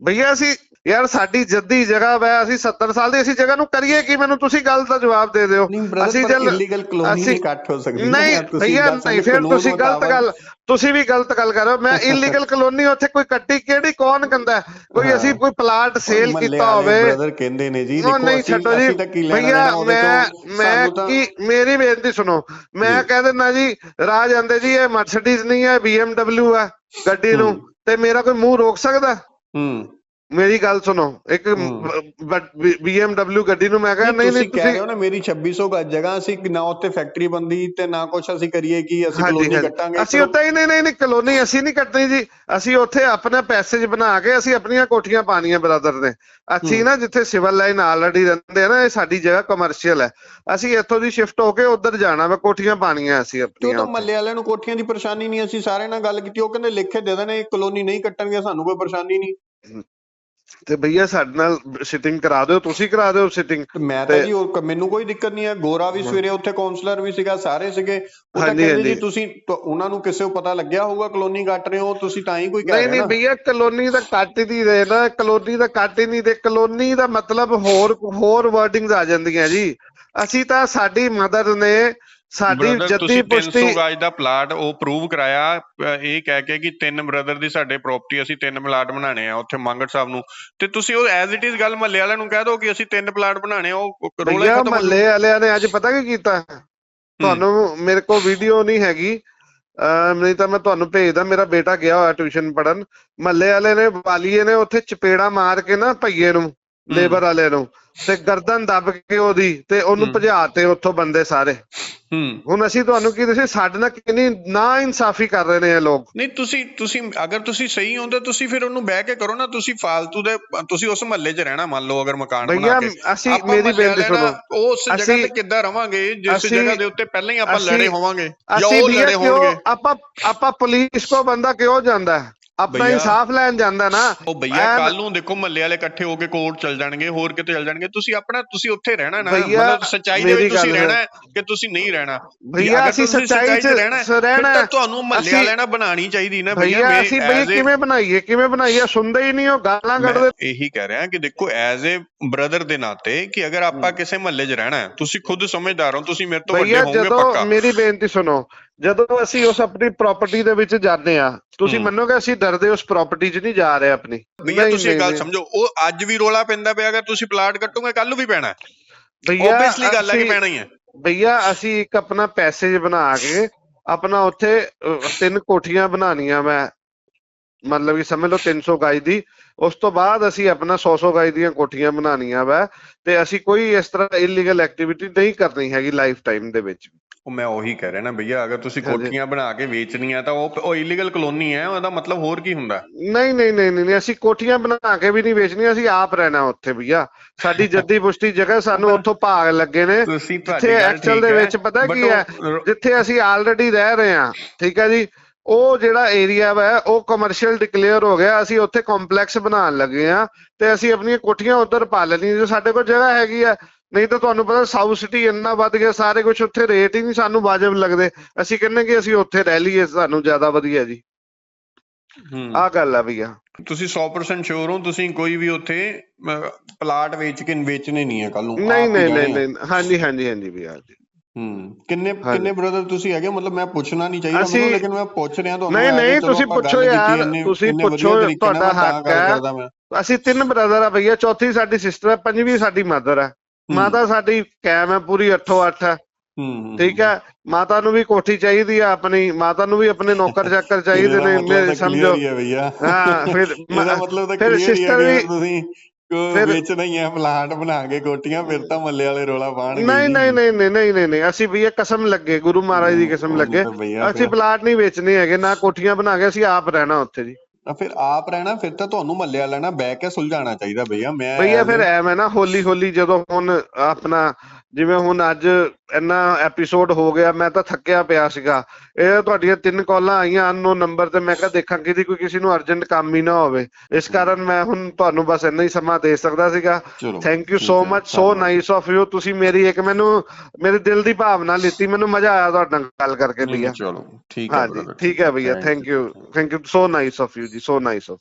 ਭਈਆ ਅਸੀਂ ਯਾਰ ਸਾਡੀ ਜੱਦੀ ਜਗ੍ਹਾ ਵੈ ਅਸੀਂ 70 ਸਾਲ ਦੀ ਅਸੀਂ ਜਗ੍ਹਾ ਨੂੰ ਕਰੀਏ ਕੀ? ਮੈਨੂੰ ਤੁਸੀਂ ਗੱਲ ਦਾ ਜਵਾਬ ਦੇ ਦਿਓ। ਬ੍ਰਦਰ ਪਰ ਇਲੀਗਲ ਕਲੋਨੀ ਨਹੀਂ ਕੱਟ ਹੋ ਸਕਦੀ। ਨਹੀਂ ਭਈਆ ਨਹੀਂ ਫਿਰ ਤੁਸੀਂ ਗਲਤ ਗੱਲ ਤੁਸੀਂ ਵੀ ਗਲਤ ਗੱਲ ਕਰ ਰਹੇ ਹੋ। ਮੈਂ [laughs] ਇਲੀਗਲ ਕਲੋਨੀ ਉੱਥੇ ਕੋਈ ਕੱਟੀ ਕਿਹੜੀ? ਕੌਣ ਕਹਿੰਦਾ ਹੈ? ਕੋਈ। ਅਸੀਂ ਕੋਈ ਪਲਾਟ ਸੇਲ ਕੀਤਾ ਹੋਵੇ। ਬ੍ਰਦਰ ਕਹਿੰਦੇ ਨੇ ਜੀ ਦੇਖੋ ਨਹੀਂ ਅਸੀਂ ਛੱਡੋ ਜੀ। ਅਸੀਂ ਤਾਂ ਕੀ ਲੈਣਾ ਭਈਆ ਮੈਂ ਮੈਂ ਕੀ ਮੇਰੀ ਬੇਨਤੀ ਸੁਣੋ। ਮੈਂ। ਕਹਿ ਦਿੰਦਾ ਜੀ ਰਾਜ ਆਂਦੇ ਜੀ ਇਹ ਮਰਸੀਡੀਜ਼ ਨਹੀਂ ਹੈ BMW ਹੈ ਗੱਡੀ ਨੂੰ। ਤੇ ਮੇਰਾ ਕੋਈ ਮੂੰਹ ਰੋਕ ਸਕਦਾ? ਹੂੰ ਮੇਰੀ ਗੱਲ ਸੁਣੋ ਇੱਕ। BMW ਗੱਡੀ ਨੂੰ ਮੈਂ ਕਿਹਾ ਨਹੀਂ ਨਹੀਂ ਤੁਸੀਂ ਕਹਿ ਰਹੇ ਹੋ ਨਾ ਮੇਰੀ 2600 ਗਜ ਜਗ੍ਹਾ ਅਸੀਂ ਨਾ ਉੱਥੇ ਫੈਕਟਰੀ ਬੰਦੀ ਤੇ ਨਾ ਕੁਛ ਅਸੀਂ ਕਰੀਏ ਕਿ ਅਸੀਂ ਕਲੋਨੀ ਕੱਟਾਂਗੇ ਅਸੀਂ ਉੱਤੇ ਹੀ ਨਹੀਂ ਨਹੀਂ ਕਲੋਨੀ ਅਸੀਂ ਨਹੀਂ ਕੱਟਣੀ ਜੀ। ਅਸੀਂ ਉੱਥੇ ਆਪਣਾ ਪੈਸੇਜ ਬਣਾ ਕੇ ਅਸੀਂ ਆਪਣੀਆਂ ਕੋਠੀਆਂ ਪਾਣੀਆਂ ਬ੍ਰਦਰ ਨੇ ਅਸੀਂ ਨਾ ਜਿੱਥੇ ਸਿਵਲ ਲਾਈਨ ਆਲਰੇਡੀ ਰਹਿੰਦੇ ਆ ਨਾ ਇਹ ਸਾਡੀ ਜਗ੍ਹਾ ਕਮਰਸ਼ੀਅਲ ਹੈ। ਅਸੀਂ ਇੱਥੋਂ ਦੀ ਸ਼ਿਫਟ ਹੋ ਕੇ ਉੱਧਰ ਜਾਣਾ ਵਾ ਕੋਠੀਆਂ ਪਾਣੀਆਂ ਅਸੀਂ ਆਪਣੀਆਂ ਤਾਂ। ਮੱਲੇ ਵਾਲਿਆਂ ਨੂੰ ਕੋਠੀਆਂ ਦੀ ਪਰੇਸ਼ਾਨੀ ਨਹੀਂ ਅਸੀਂ ਸਾਰਿਆਂ ਨਾਲ ਗੱਲ ਕੀਤੀ ਉਹ ਕਹਿੰਦੇ ਲਿਖ ਕੇ ਦੇ ਦੇਣੇ ਕਲੋਨੀ ਨਹੀਂ ਕੱਟਣਗੇ ਸਾਨੂੰ ਕੋਈ ਪਰੇਸ਼ਾਨੀ ਨਹੀਂ। ਤੇ ਭਈਆ ਸਾਡੇ ਨਾਲ ਸਿਟਿੰਗ ਕਰਾ ਦਿਓ ਤੁਸੀਂ ਕਰਾ ਦਿਓ ਸਿਟਿੰਗ ਮੈਂ ਤਾਂ ਜੀ ਮੈਨੂੰ ਕੋਈ ਦਿੱਕਤ ਨਹੀਂ ਹੈ। ਗੋਰਾ ਵੀ ਸਵੇਰੇ ਉੱਥੇ ਕਾਉਂਸਲਰ ਵੀ ਸੀਗਾ ਸਾਰੇ ਸੀਗੇ। ਉਹ ਤਾਂ ਕਹਿੰਦੇ ਜੀ। ਤੁਸੀਂ ਉਹਨਾਂ ਨੂੰ ਕਿਸੇ ਨੂੰ ਪਤਾ ਲੱਗਿਆ ਹੋਊਗਾ ਕਲੋਨੀ ਕੱਟ ਰਹੇ ਹੋ ਤੁਸੀਂ ਤਾਂ ਹੀ ਕੋਈ ਕਹਿ ਨਹੀਂ ਰਹੇ ਨਹੀਂ ਨਾ। ਭਈਆ ਕਲੋਨੀ ਦਾ ਕੱਟ ਹੀ ਨਹੀਂ ਦੇ ਨਾ। ਕਲੋਨੀ ਦਾ ਕੱਟ ਹੀ ਨਹੀਂ ਦੇ ਕਲੋਨੀ ਦਾ ਮਤਲਬ ਹੋਰ ਹੋਰ ਵਰਡਿੰਗਸ ਆ ਜਾਂਦੀਆਂ ਜੀ। ਅਸੀਂ ਤਾਂ ਸਾਡੀ ਮਦਰ ਨੇ ਸਾਡੀ ਜੱਦੀ ਤੁਸੀਂ 300 ਪੁਸ਼ਤੀ ਗਜ ਦਾ ਪਲਾਟ ਉਹ ਪ੍ਰੂਵ ਕਰਾਇਆ ਇਹ ਕਹਿ ਕੇ ਕਿ ਤਿੰਨ ਬ੍ਰਦਰ ਦੀ ਸਾਡੇ ਪ੍ਰਾਪਰਟੀ ਅਸੀਂ ਤਿੰਨ ਪਲਾਟ ਬਣਾਣੇ ਆ ਉੱਥੇ ਮੰਗਟ ਸਾਹਿਬ ਨੂੰ। ਤੇ ਤੁਸੀਂ ਉਹ ਐਜ਼ ਇਟ ਇਜ਼ ਗੱਲ ਮਹੱਲੇ ਵਾਲਿਆਂ ਨੂੰ ਕਹਿ ਦਿਓ ਕਿ ਅਸੀਂ ਤਿੰਨ ਪਲਾਟ ਬਣਾਣੇ ਆ ਉਹ ਰੋਲਾ ਖਤਮ ਹੋ ਮਹੱਲੇ ਵਾਲਿਆਂ ਨੇ ਅੱਜ ਪਤਾ ਕੀ ਕੀਤਾ? ਤੁਹਾਨੂੰ ਮੇਰੇ ਕੋਲ ਵੀਡੀਓ ਨਹੀਂ ਹੈਗੀ। ਨਹੀਂ ਤਾਂ ਮੈਂ ਤੁਹਾਨੂੰ ਭੇਜਦਾ ਮੇਰਾ ਬੇਟਾ ਗਿਆ ਹੋਇਆ ਟਿਊਸ਼ਨ ਪੜਨ ਮਹੱਲੇ ਵਾਲੇ ਨੇ ਵਾਲੀਏ ਨੇ ਉੱਥੇ ਚਪੇੜਾ ਮਾਰ ਕੇ ਨਾ ਭਈਏ ਨੂੰ। ਲੇਬਰ ਵਾਲੇ ਨੂੰ ਤੇ ਗਰਦਨ ਦੱਬ ਕੇ ਉਹਦੀ ਤੇ ਉਹਨੂੰ ਭਜਾਤੇ ਉੱਥੋਂ ਬੰਦੇ ਸਾਰੇ। ਹੂੰ। ਹੁਣ ਅਸੀਂ ਤੁਹਾਨੂੰ ਕੀ ਦੱਸੇ ਸਾਡੇ ਨਾਲ ਕਿੰਨੀ ਨਾ ਇਨਸਾਫੀ ਕਰ ਰਹੇ ਨੇ ਇਹ ਲੋਕ। ਨਹੀਂ ਤੁਸੀਂ ਤੁਸੀਂ ਅਗਰ ਤੁਸੀਂ ਸਹੀ ਹੁੰਦੇ ਤੁਸੀਂ ਫਿਰ ਉਹਨੂੰ ਬਹਿ ਕੇ ਕਰੋ ਨਾ ਤੁਸੀਂ ਫਾਲਤੂ ਦੇ ਤੁਸੀਂ ਉਸ ਮਹੱਲੇ 'ਚ ਰਹਿਣਾ ਮੰਨ ਲਓ ਅਗਰ ਮਕਾਨ ਬਣਾ ਕੇ। ਅਸੀਂ- ਮੇਰੀ ਬੇਨਤੀ ਸੁਣੋ। ਉਸ ਜਗ੍ਹਾ ਤੇ ਕਿੱਦਾਂ ਰਵਾਂਗੇ ਜਿਸ ਜਗ੍ਹਾ ਦੇ ਉੱਤੇ ਪਹਿਲਾਂ ਹੀ ਆਪਾਂ ਲੜੇ ਹੋਵਾਂਗੇ ਜਾਂ ਉਹ ਲੜੇ ਹੋਣਗੇ। ਆਪਾਂ ਆਪਾਂ ਪੁਲਿਸ ਕੋ ਬੰਦਾ ਕਿਉਂ ਜਾਂਦਾ ਹੈ? ਆਪਣਾ ਭਈਆ, ਇਨਸਾਫ ਲੈਣ ਜਾਂਦਾ ਨਾ। ਉਹ ਭਈਆ ਕੱਲ ਨੂੰ ਦੇਖੋ ਮਹੱਲੇ ਵਾਲੇ ਇਕੱਠੇ ਹੋ ਕੇ ਕੋਰਟ ਚਲ ਜਾਣਗੇ ਹੋਰ ਕਿਤੇ ਚਲ ਜਾਣਗੇ। ਤੁਸੀਂ ਆਪਣਾ ਤੁਸੀਂ ਉੱਥੇ ਰਹਿਣਾ ਨਾ। ਭਈਆ, ਮਤਲਬ ਸੱਚਾਈ ਦੇ ਵਿੱਚ ਤੁਸੀਂ ਰਹਿਣਾ ਕਿ ਤੁਸੀਂ ਨਹੀਂ ਰਹਿਣਾ। ਭਈਆ, ਅਸੀਂ ਸੱਚਾਈ 'ਚ ਰਹਿਣਾ। ਤਾਂ ਤੁਹਾਨੂੰ ਅਸੀਂ- ਵਾਲਿਆਂ ਨਾਲ ਬਣਾਉਣੀ ਚਾਹੀਦੀ ਨਾ ਭਈਆ। ਅਸੀਂ ਭਈਆ ਕਿਵੇਂ ਬਣਾਈਏ ਕਿਵੇਂ ਬਣਾਈਏ? ਸੁਣਦੇ ਹੀ ਨਹੀਂ ਉਹ ਗਾਲਾਂ ਕੱਢਦੇ। ਇਹੀ ਕਹਿ ਰਿਹਾ ਕਿ ਦੇਖੋ ਐਜ਼ ਅ ਬ੍ਰਦਰ ਦੇ ਨਾਤੇ ਕਿ ਅਗਰ ਆਪਾਂ ਕਿਸੇ ਮਹੱਲੇ 'ਚ ਰਹਿਣਾ ਤੁਸੀਂ ਖੁਦ ਸਮਝਦਾਰ ਹੋ ਤੁਸੀਂ ਮੇਰੇ ਤੋਂ ਵੱਡੇ ਭਈਆ ਹੋਵੋਗੇ ਜਦੋਂ ਪੱਕਾ। ਮੇਰੀ ਬੇਨਤੀ ਸੁਣੋ ਜਦੋਂ ਅਸੀਂ ਉਸ ਆਪਣੀ ਪ੍ਰਾਪਰਟੀ ਦੇ ਵਿੱਚ ਜਾਂਦੇ ਆ ਤੁਸੀਂ। ਮੰਨੋਗੇ ਅਸੀਂ ਡਰਦੇ ਉਸ ਪ੍ਰਾਪਰਟੀ 'ਚ ਨਹੀਂ ਜਾ ਰਹੇ ਆਪਣੀ। ਭਈਆ ਤੁਸੀਂ ਇਹ ਗੱਲ। ਸਮਝੋ ਉਹ ਅੱਜ ਵੀ ਰੋਲਾ ਪੈਂਦਾ ਪਿਆ ਅਗਰ ਤੁਸੀਂ ਪਲਾਟ ਕੱਟੋਗੇ ਕੱਲ ਨੂੰ ਵੀ ਪੈਣਾ ਭਈਆ ਓਬਵੀਅਸਲੀ ਗੱਲ ਹੈ ਕਿ ਪੈਣਾ ਹੀ ਹੈ। ਭਈਆ ਅਸੀਂ ਇੱਕ ਆਪਣਾ ਪੈਸੇਜ ਬਣਾ ਕੇ ਆਪਣਾ ਉੱਥੇ ਤਿੰਨ ਕੋਠੀਆਂ ਬਣਾਉਣੀਆਂ ਮੈਂ। ਮਤਲਬ ਕਿ ਸਮਝ ਲਓ 300 ਗਜ ਦੀ। ਉਸ ਤੋਂ ਬਾਅਦ ਅਸੀਂ ਆਪਣਾ 100-100 ਗਜ ਦੀਆਂ ਕੋਠੀਆਂ ਬਣਾਉਣੀਆਂ ਵਾ ਤੇ ਅਸੀਂ ਕੋਈ ਇਸ ਤਰ੍ਹਾਂ ਇਲੀਗਲ ਐਕਟੀਵਿਟੀ ਨਹੀਂ ਕਰਨੀ ਹੈਗੀ ਲਾਈਫ ਟਾਈਮ ਦੇ ਵਿੱਚ ਉਹ ਮੈਂ ਉਹੀ ਕਹਿ ਰਿਹਾ ਨਾ ਭਈਆ ਅਗਰ ਤੁਸੀਂ। ਕੋਠੀਆਂ ਬਣਾ ਕੇ ਵੇਚਣੀਆਂ ਤਾਂ ਉਹ ਉਹ ਇਲੀਗਲ ਕਲੋਨੀ ਹੈ ਉਹਦਾ ਮਤਲਬ ਹੋਰ ਕੀ ਹੁੰਦਾ? ਨਹੀਂ ਨਹੀਂ ਨਹੀਂ ਨਹੀਂ ਅਸੀਂ ਕੋਠੀਆਂ ਬਣਾ ਕੇ ਵੀ ਨਹੀਂ ਵੇਚਣੀਆਂ ਅਸੀਂ ਆਪ ਰਹਿਣਾ ਉੱਥੇ ਭਈਆ। ਸਾਡੀ ਜੱਦੀ ਪੁਸ਼ਤੀ ਜਗ੍ਹਾ ਸਾਨੂੰ ਉੱਥੋਂ ਭਾਗ ਲੱਗੇ ਨੇ। ਤੁਸੀਂ ਤੁਹਾਡੀ ਜਿੱਥੇ ਐਕਚੁਅਲ ਦੇ ਵਿੱਚ ਪਤਾ ਕੀ ਹੈ? ਜਿੱਥੇ ਅਸੀਂ ਆਲਰੇਡੀ ਰਹਿ ਰਹੇ ਹਾਂ ਠੀਕ ਹੈ ਜੀ? ਉਹ ਜਿਹੜਾ ਏਰੀਆ ਵਾ ਉਹ ਕਮਰਸ਼ੀਅਲ ਡਿਕਲੇਅਰ ਹੋ ਗਿਆ ਅਸੀਂ ਉੱਥੇ ਕੰਪਲੈਕਸ ਬਣਾਉਣ ਲੱਗੇ ਆ ਤੇ ਅਸੀਂ ਆਪਣੀਆਂ ਕੋਠੀਆਂ ਉੱਧਰ ਪਾ ਲੈਣੀਆਂ ਜੋ ਸਾਡੇ ਕੋਲ ਜਗ੍ਹਾ ਹੈਗੀ ਆ ਨਹੀਂ ਤਾਂ ਤੁਹਾਨੂੰ ਪਤਾ ਸਾਊਥ ਸਿਟੀ ਇੰਨਾ ਵੱਧ ਗਿਆ ਸਾਰੇ ਕੁਝ ਉੱਥੇ ਰੇਟ ਹੀ ਨਹੀਂ ਸਾਨੂੰ ਵਾਜਬ ਲੱਗਦੇ। ਅਸੀਂ ਕਹਿੰਦੇ ਕਿ ਅਸੀਂ ਉੱਥੇ ਰਹਿ ਲਈਏ ਸਾਨੂੰ ਜ਼ਿਆਦਾ ਵਧੀਆ ਜੀ। ਹੂੰ। ਆਹ ਗੱਲ ਆ ਭਈਆ। ਤੁਸੀਂ 100% ਸ਼ੋਰ ਹੋ ਤੁਸੀਂ ਕੋਈ ਵੀ ਉੱਥੇ ਪਲਾਟ ਵੇਚ ਕੇ ਵੇਚਣੇ ਨਹੀਂ ਹੈ ਕੱਲ ਨੂੰ ਨਹੀਂ ਨਹੀਂ ਨਹੀਂ ਆ। ਹਾਂਜੀ ਹਾਂਜੀ ਹਾਂਜੀ ਭਈਆ। ਜੀ ਹੂੰ। ਕਿੰਨੇ। ਕਿੰਨੇ ਬ੍ਰਦਰ ਤੁਸੀਂ ਹੈਗੇ? ਮਤਲਬ ਮੈਂ ਪੁੱਛਣਾ ਨਹੀਂ ਚਾਹੀਦਾ ਮੈਨੂੰ ਲੇਕਿਨ ਮੈਂ ਪੁੱਛ ਰਿਹਾ ਤੁਹਾਨੂੰ ਨਹੀਂ, ਨਹੀਂ, ਤੁਸੀਂ ਪੁੱਛੋ ਯਾਰ, ਤੁਸੀਂ ਪੁੱਛੋ, ਤੁਹਾਡਾ ਹੱਕ ਹੈ। ਅਸੀਂ ਤਿੰਨ ਬ੍ਰਦਰ ਆ ਭਈਆ ਚੌਥੀ ਸਾਡੀ ਸਿਸਟਰ ਹੈ ਪੰਜਵੀਂ ਸਾਡੀ ਮਦਰ ਹੈ ਮਾਤਾ ਸਾਡੀ ਕੈਮ ਹੈ ਪੂਰੀ 8 8 ਹੈ। ਹੂੰ ਹੂੰ, ਠੀਕ ਹੈ? ਮਾਤਾ ਨੂੰ ਵੀ ਕੋਠੀ ਚਾਹੀਦੀ ਆ ਆਪਣੀ ਮਾਤਾ ਨੂੰ ਵੀ ਆਪਣੇ ਨੌਕਰ ਚਾਕਰ ਚਾਹੀਦੇ ਨੇ ਮੇਰੇ ਸਮਝੋ। ਹੀ ਫਿਰ [laughs] ਇਹਦਾ ਮਤਲਬ ਤਾਂ ਫਿਰ ਕਿ ਵੀ- ਤੁਸੀਂ ਫਿਰ- ਵੇਚਣਾ ਹੀ ਪਲਾਟ ਬਣਾ ਕੇ ਕੋਠੀਆਂ ਫਿਰ ਤਾਂ ਮੱਲੇ ਵਾਲੇ ਰੋਲਾ ਪਾਣਗੇ ਨਹੀਂ ਨਹੀਂ ਨਹੀਂ। ਨਹੀਂ ਨਹੀਂ ਨਹੀਂ ਨਹੀਂ ਅਸੀਂ ਭਈਆ ਕਸਮ ਲੱਗੇ ਗੁਰੂ ਮਹਾਰਾਜ ਦੀ ਕਸਮ ਲੱਗੇ। ਅਸੀਂ ਪਲਾਟ ਨਹੀਂ ਵੇਚਣੇ ਹੈਗੇ ਨਾ ਕੋਠੀਆਂ ਬਣਾ ਕੇ ਅਸੀਂ ਆਪ ਰਹਿਣਾ ਉੱਥੇ ਜੀ। ਤਾਂ ਫਿਰ ਆਪ ਰਹਿਣਾ ਫਿਰ ਤਾਂ ਤੁਹਾਨੂੰ ਮੱਲੇ ਵਾਲਿਆਂ ਨਾਲ ਬਹਿ ਕੇ ਸੁਲਝਾਉਣਾ ਚਾਹੀਦਾ ਭਈਆ ਮੈਂ ਭਈਆ ਫਿਰ ਐਵੇਂ ਨਾ ਹੋਲੀ ਹੋਲੀ ਜਦੋਂ ਹੁਣ ਆਪਣਾ ਜਿਵੇਂ ਹੁਣ ਅੱਜ ਇੰਨਾ ਐਪੀਸੋਡ ਹੋ ਗਿਆ ਮੈਂ ਤਾਂ ਥੱਕਿਆ ਪਿਆ ਸੀਗਾ। ਇਹ ਤੁਹਾਡੀਆਂ ਤਿੰਨ ਕਾਲਾਂ ਆਈਆਂ ਅਨਨੋਨ ਨੰਬਰ ਤੇ ਮੈਂ ਕਿਹਾ ਦੇਖਾਂ ਕਿਹਦੀ ਕੋਈ ਕਿਸੇ ਨੂੰ ਅਰਜੈਂਟ ਕੰਮ ਹੀ ਨਾ ਹੋਵੇ। ਇਸ ਕਾਰਨ ਮੈਂ ਹੁਣ ਤੁਹਾਨੂੰ ਬਸ ਇੰਨਾ ਹੀ ਸਮਾਂ ਦੇ ਸਕਦਾ ਸੀਗਾ। Thank you so much so. Nice of you ਤੁਸੀਂ ਮੇਰੀ ਇੱਕ ਮੈਨੂੰ ਮੇਰੇ ਦਿਲ ਦੀ ਭਾਵਨਾ ਲਿੱਤੀ ਮੈਨੂੰ ਮਜ਼ਾ ਆਇਆ ਤੁਹਾਡੇ ਨਾਲ ਗੱਲ ਕਰਕੇ ਭਈਆ ਚਲੋ ਠੀਕ ਹੈ ਹਾਂਜੀ ਠੀਕ ਹੈ ਭਈਆ thank you thank you so nice of you ਜੀ ਸੋ ਨਾਈਸ ਆਫ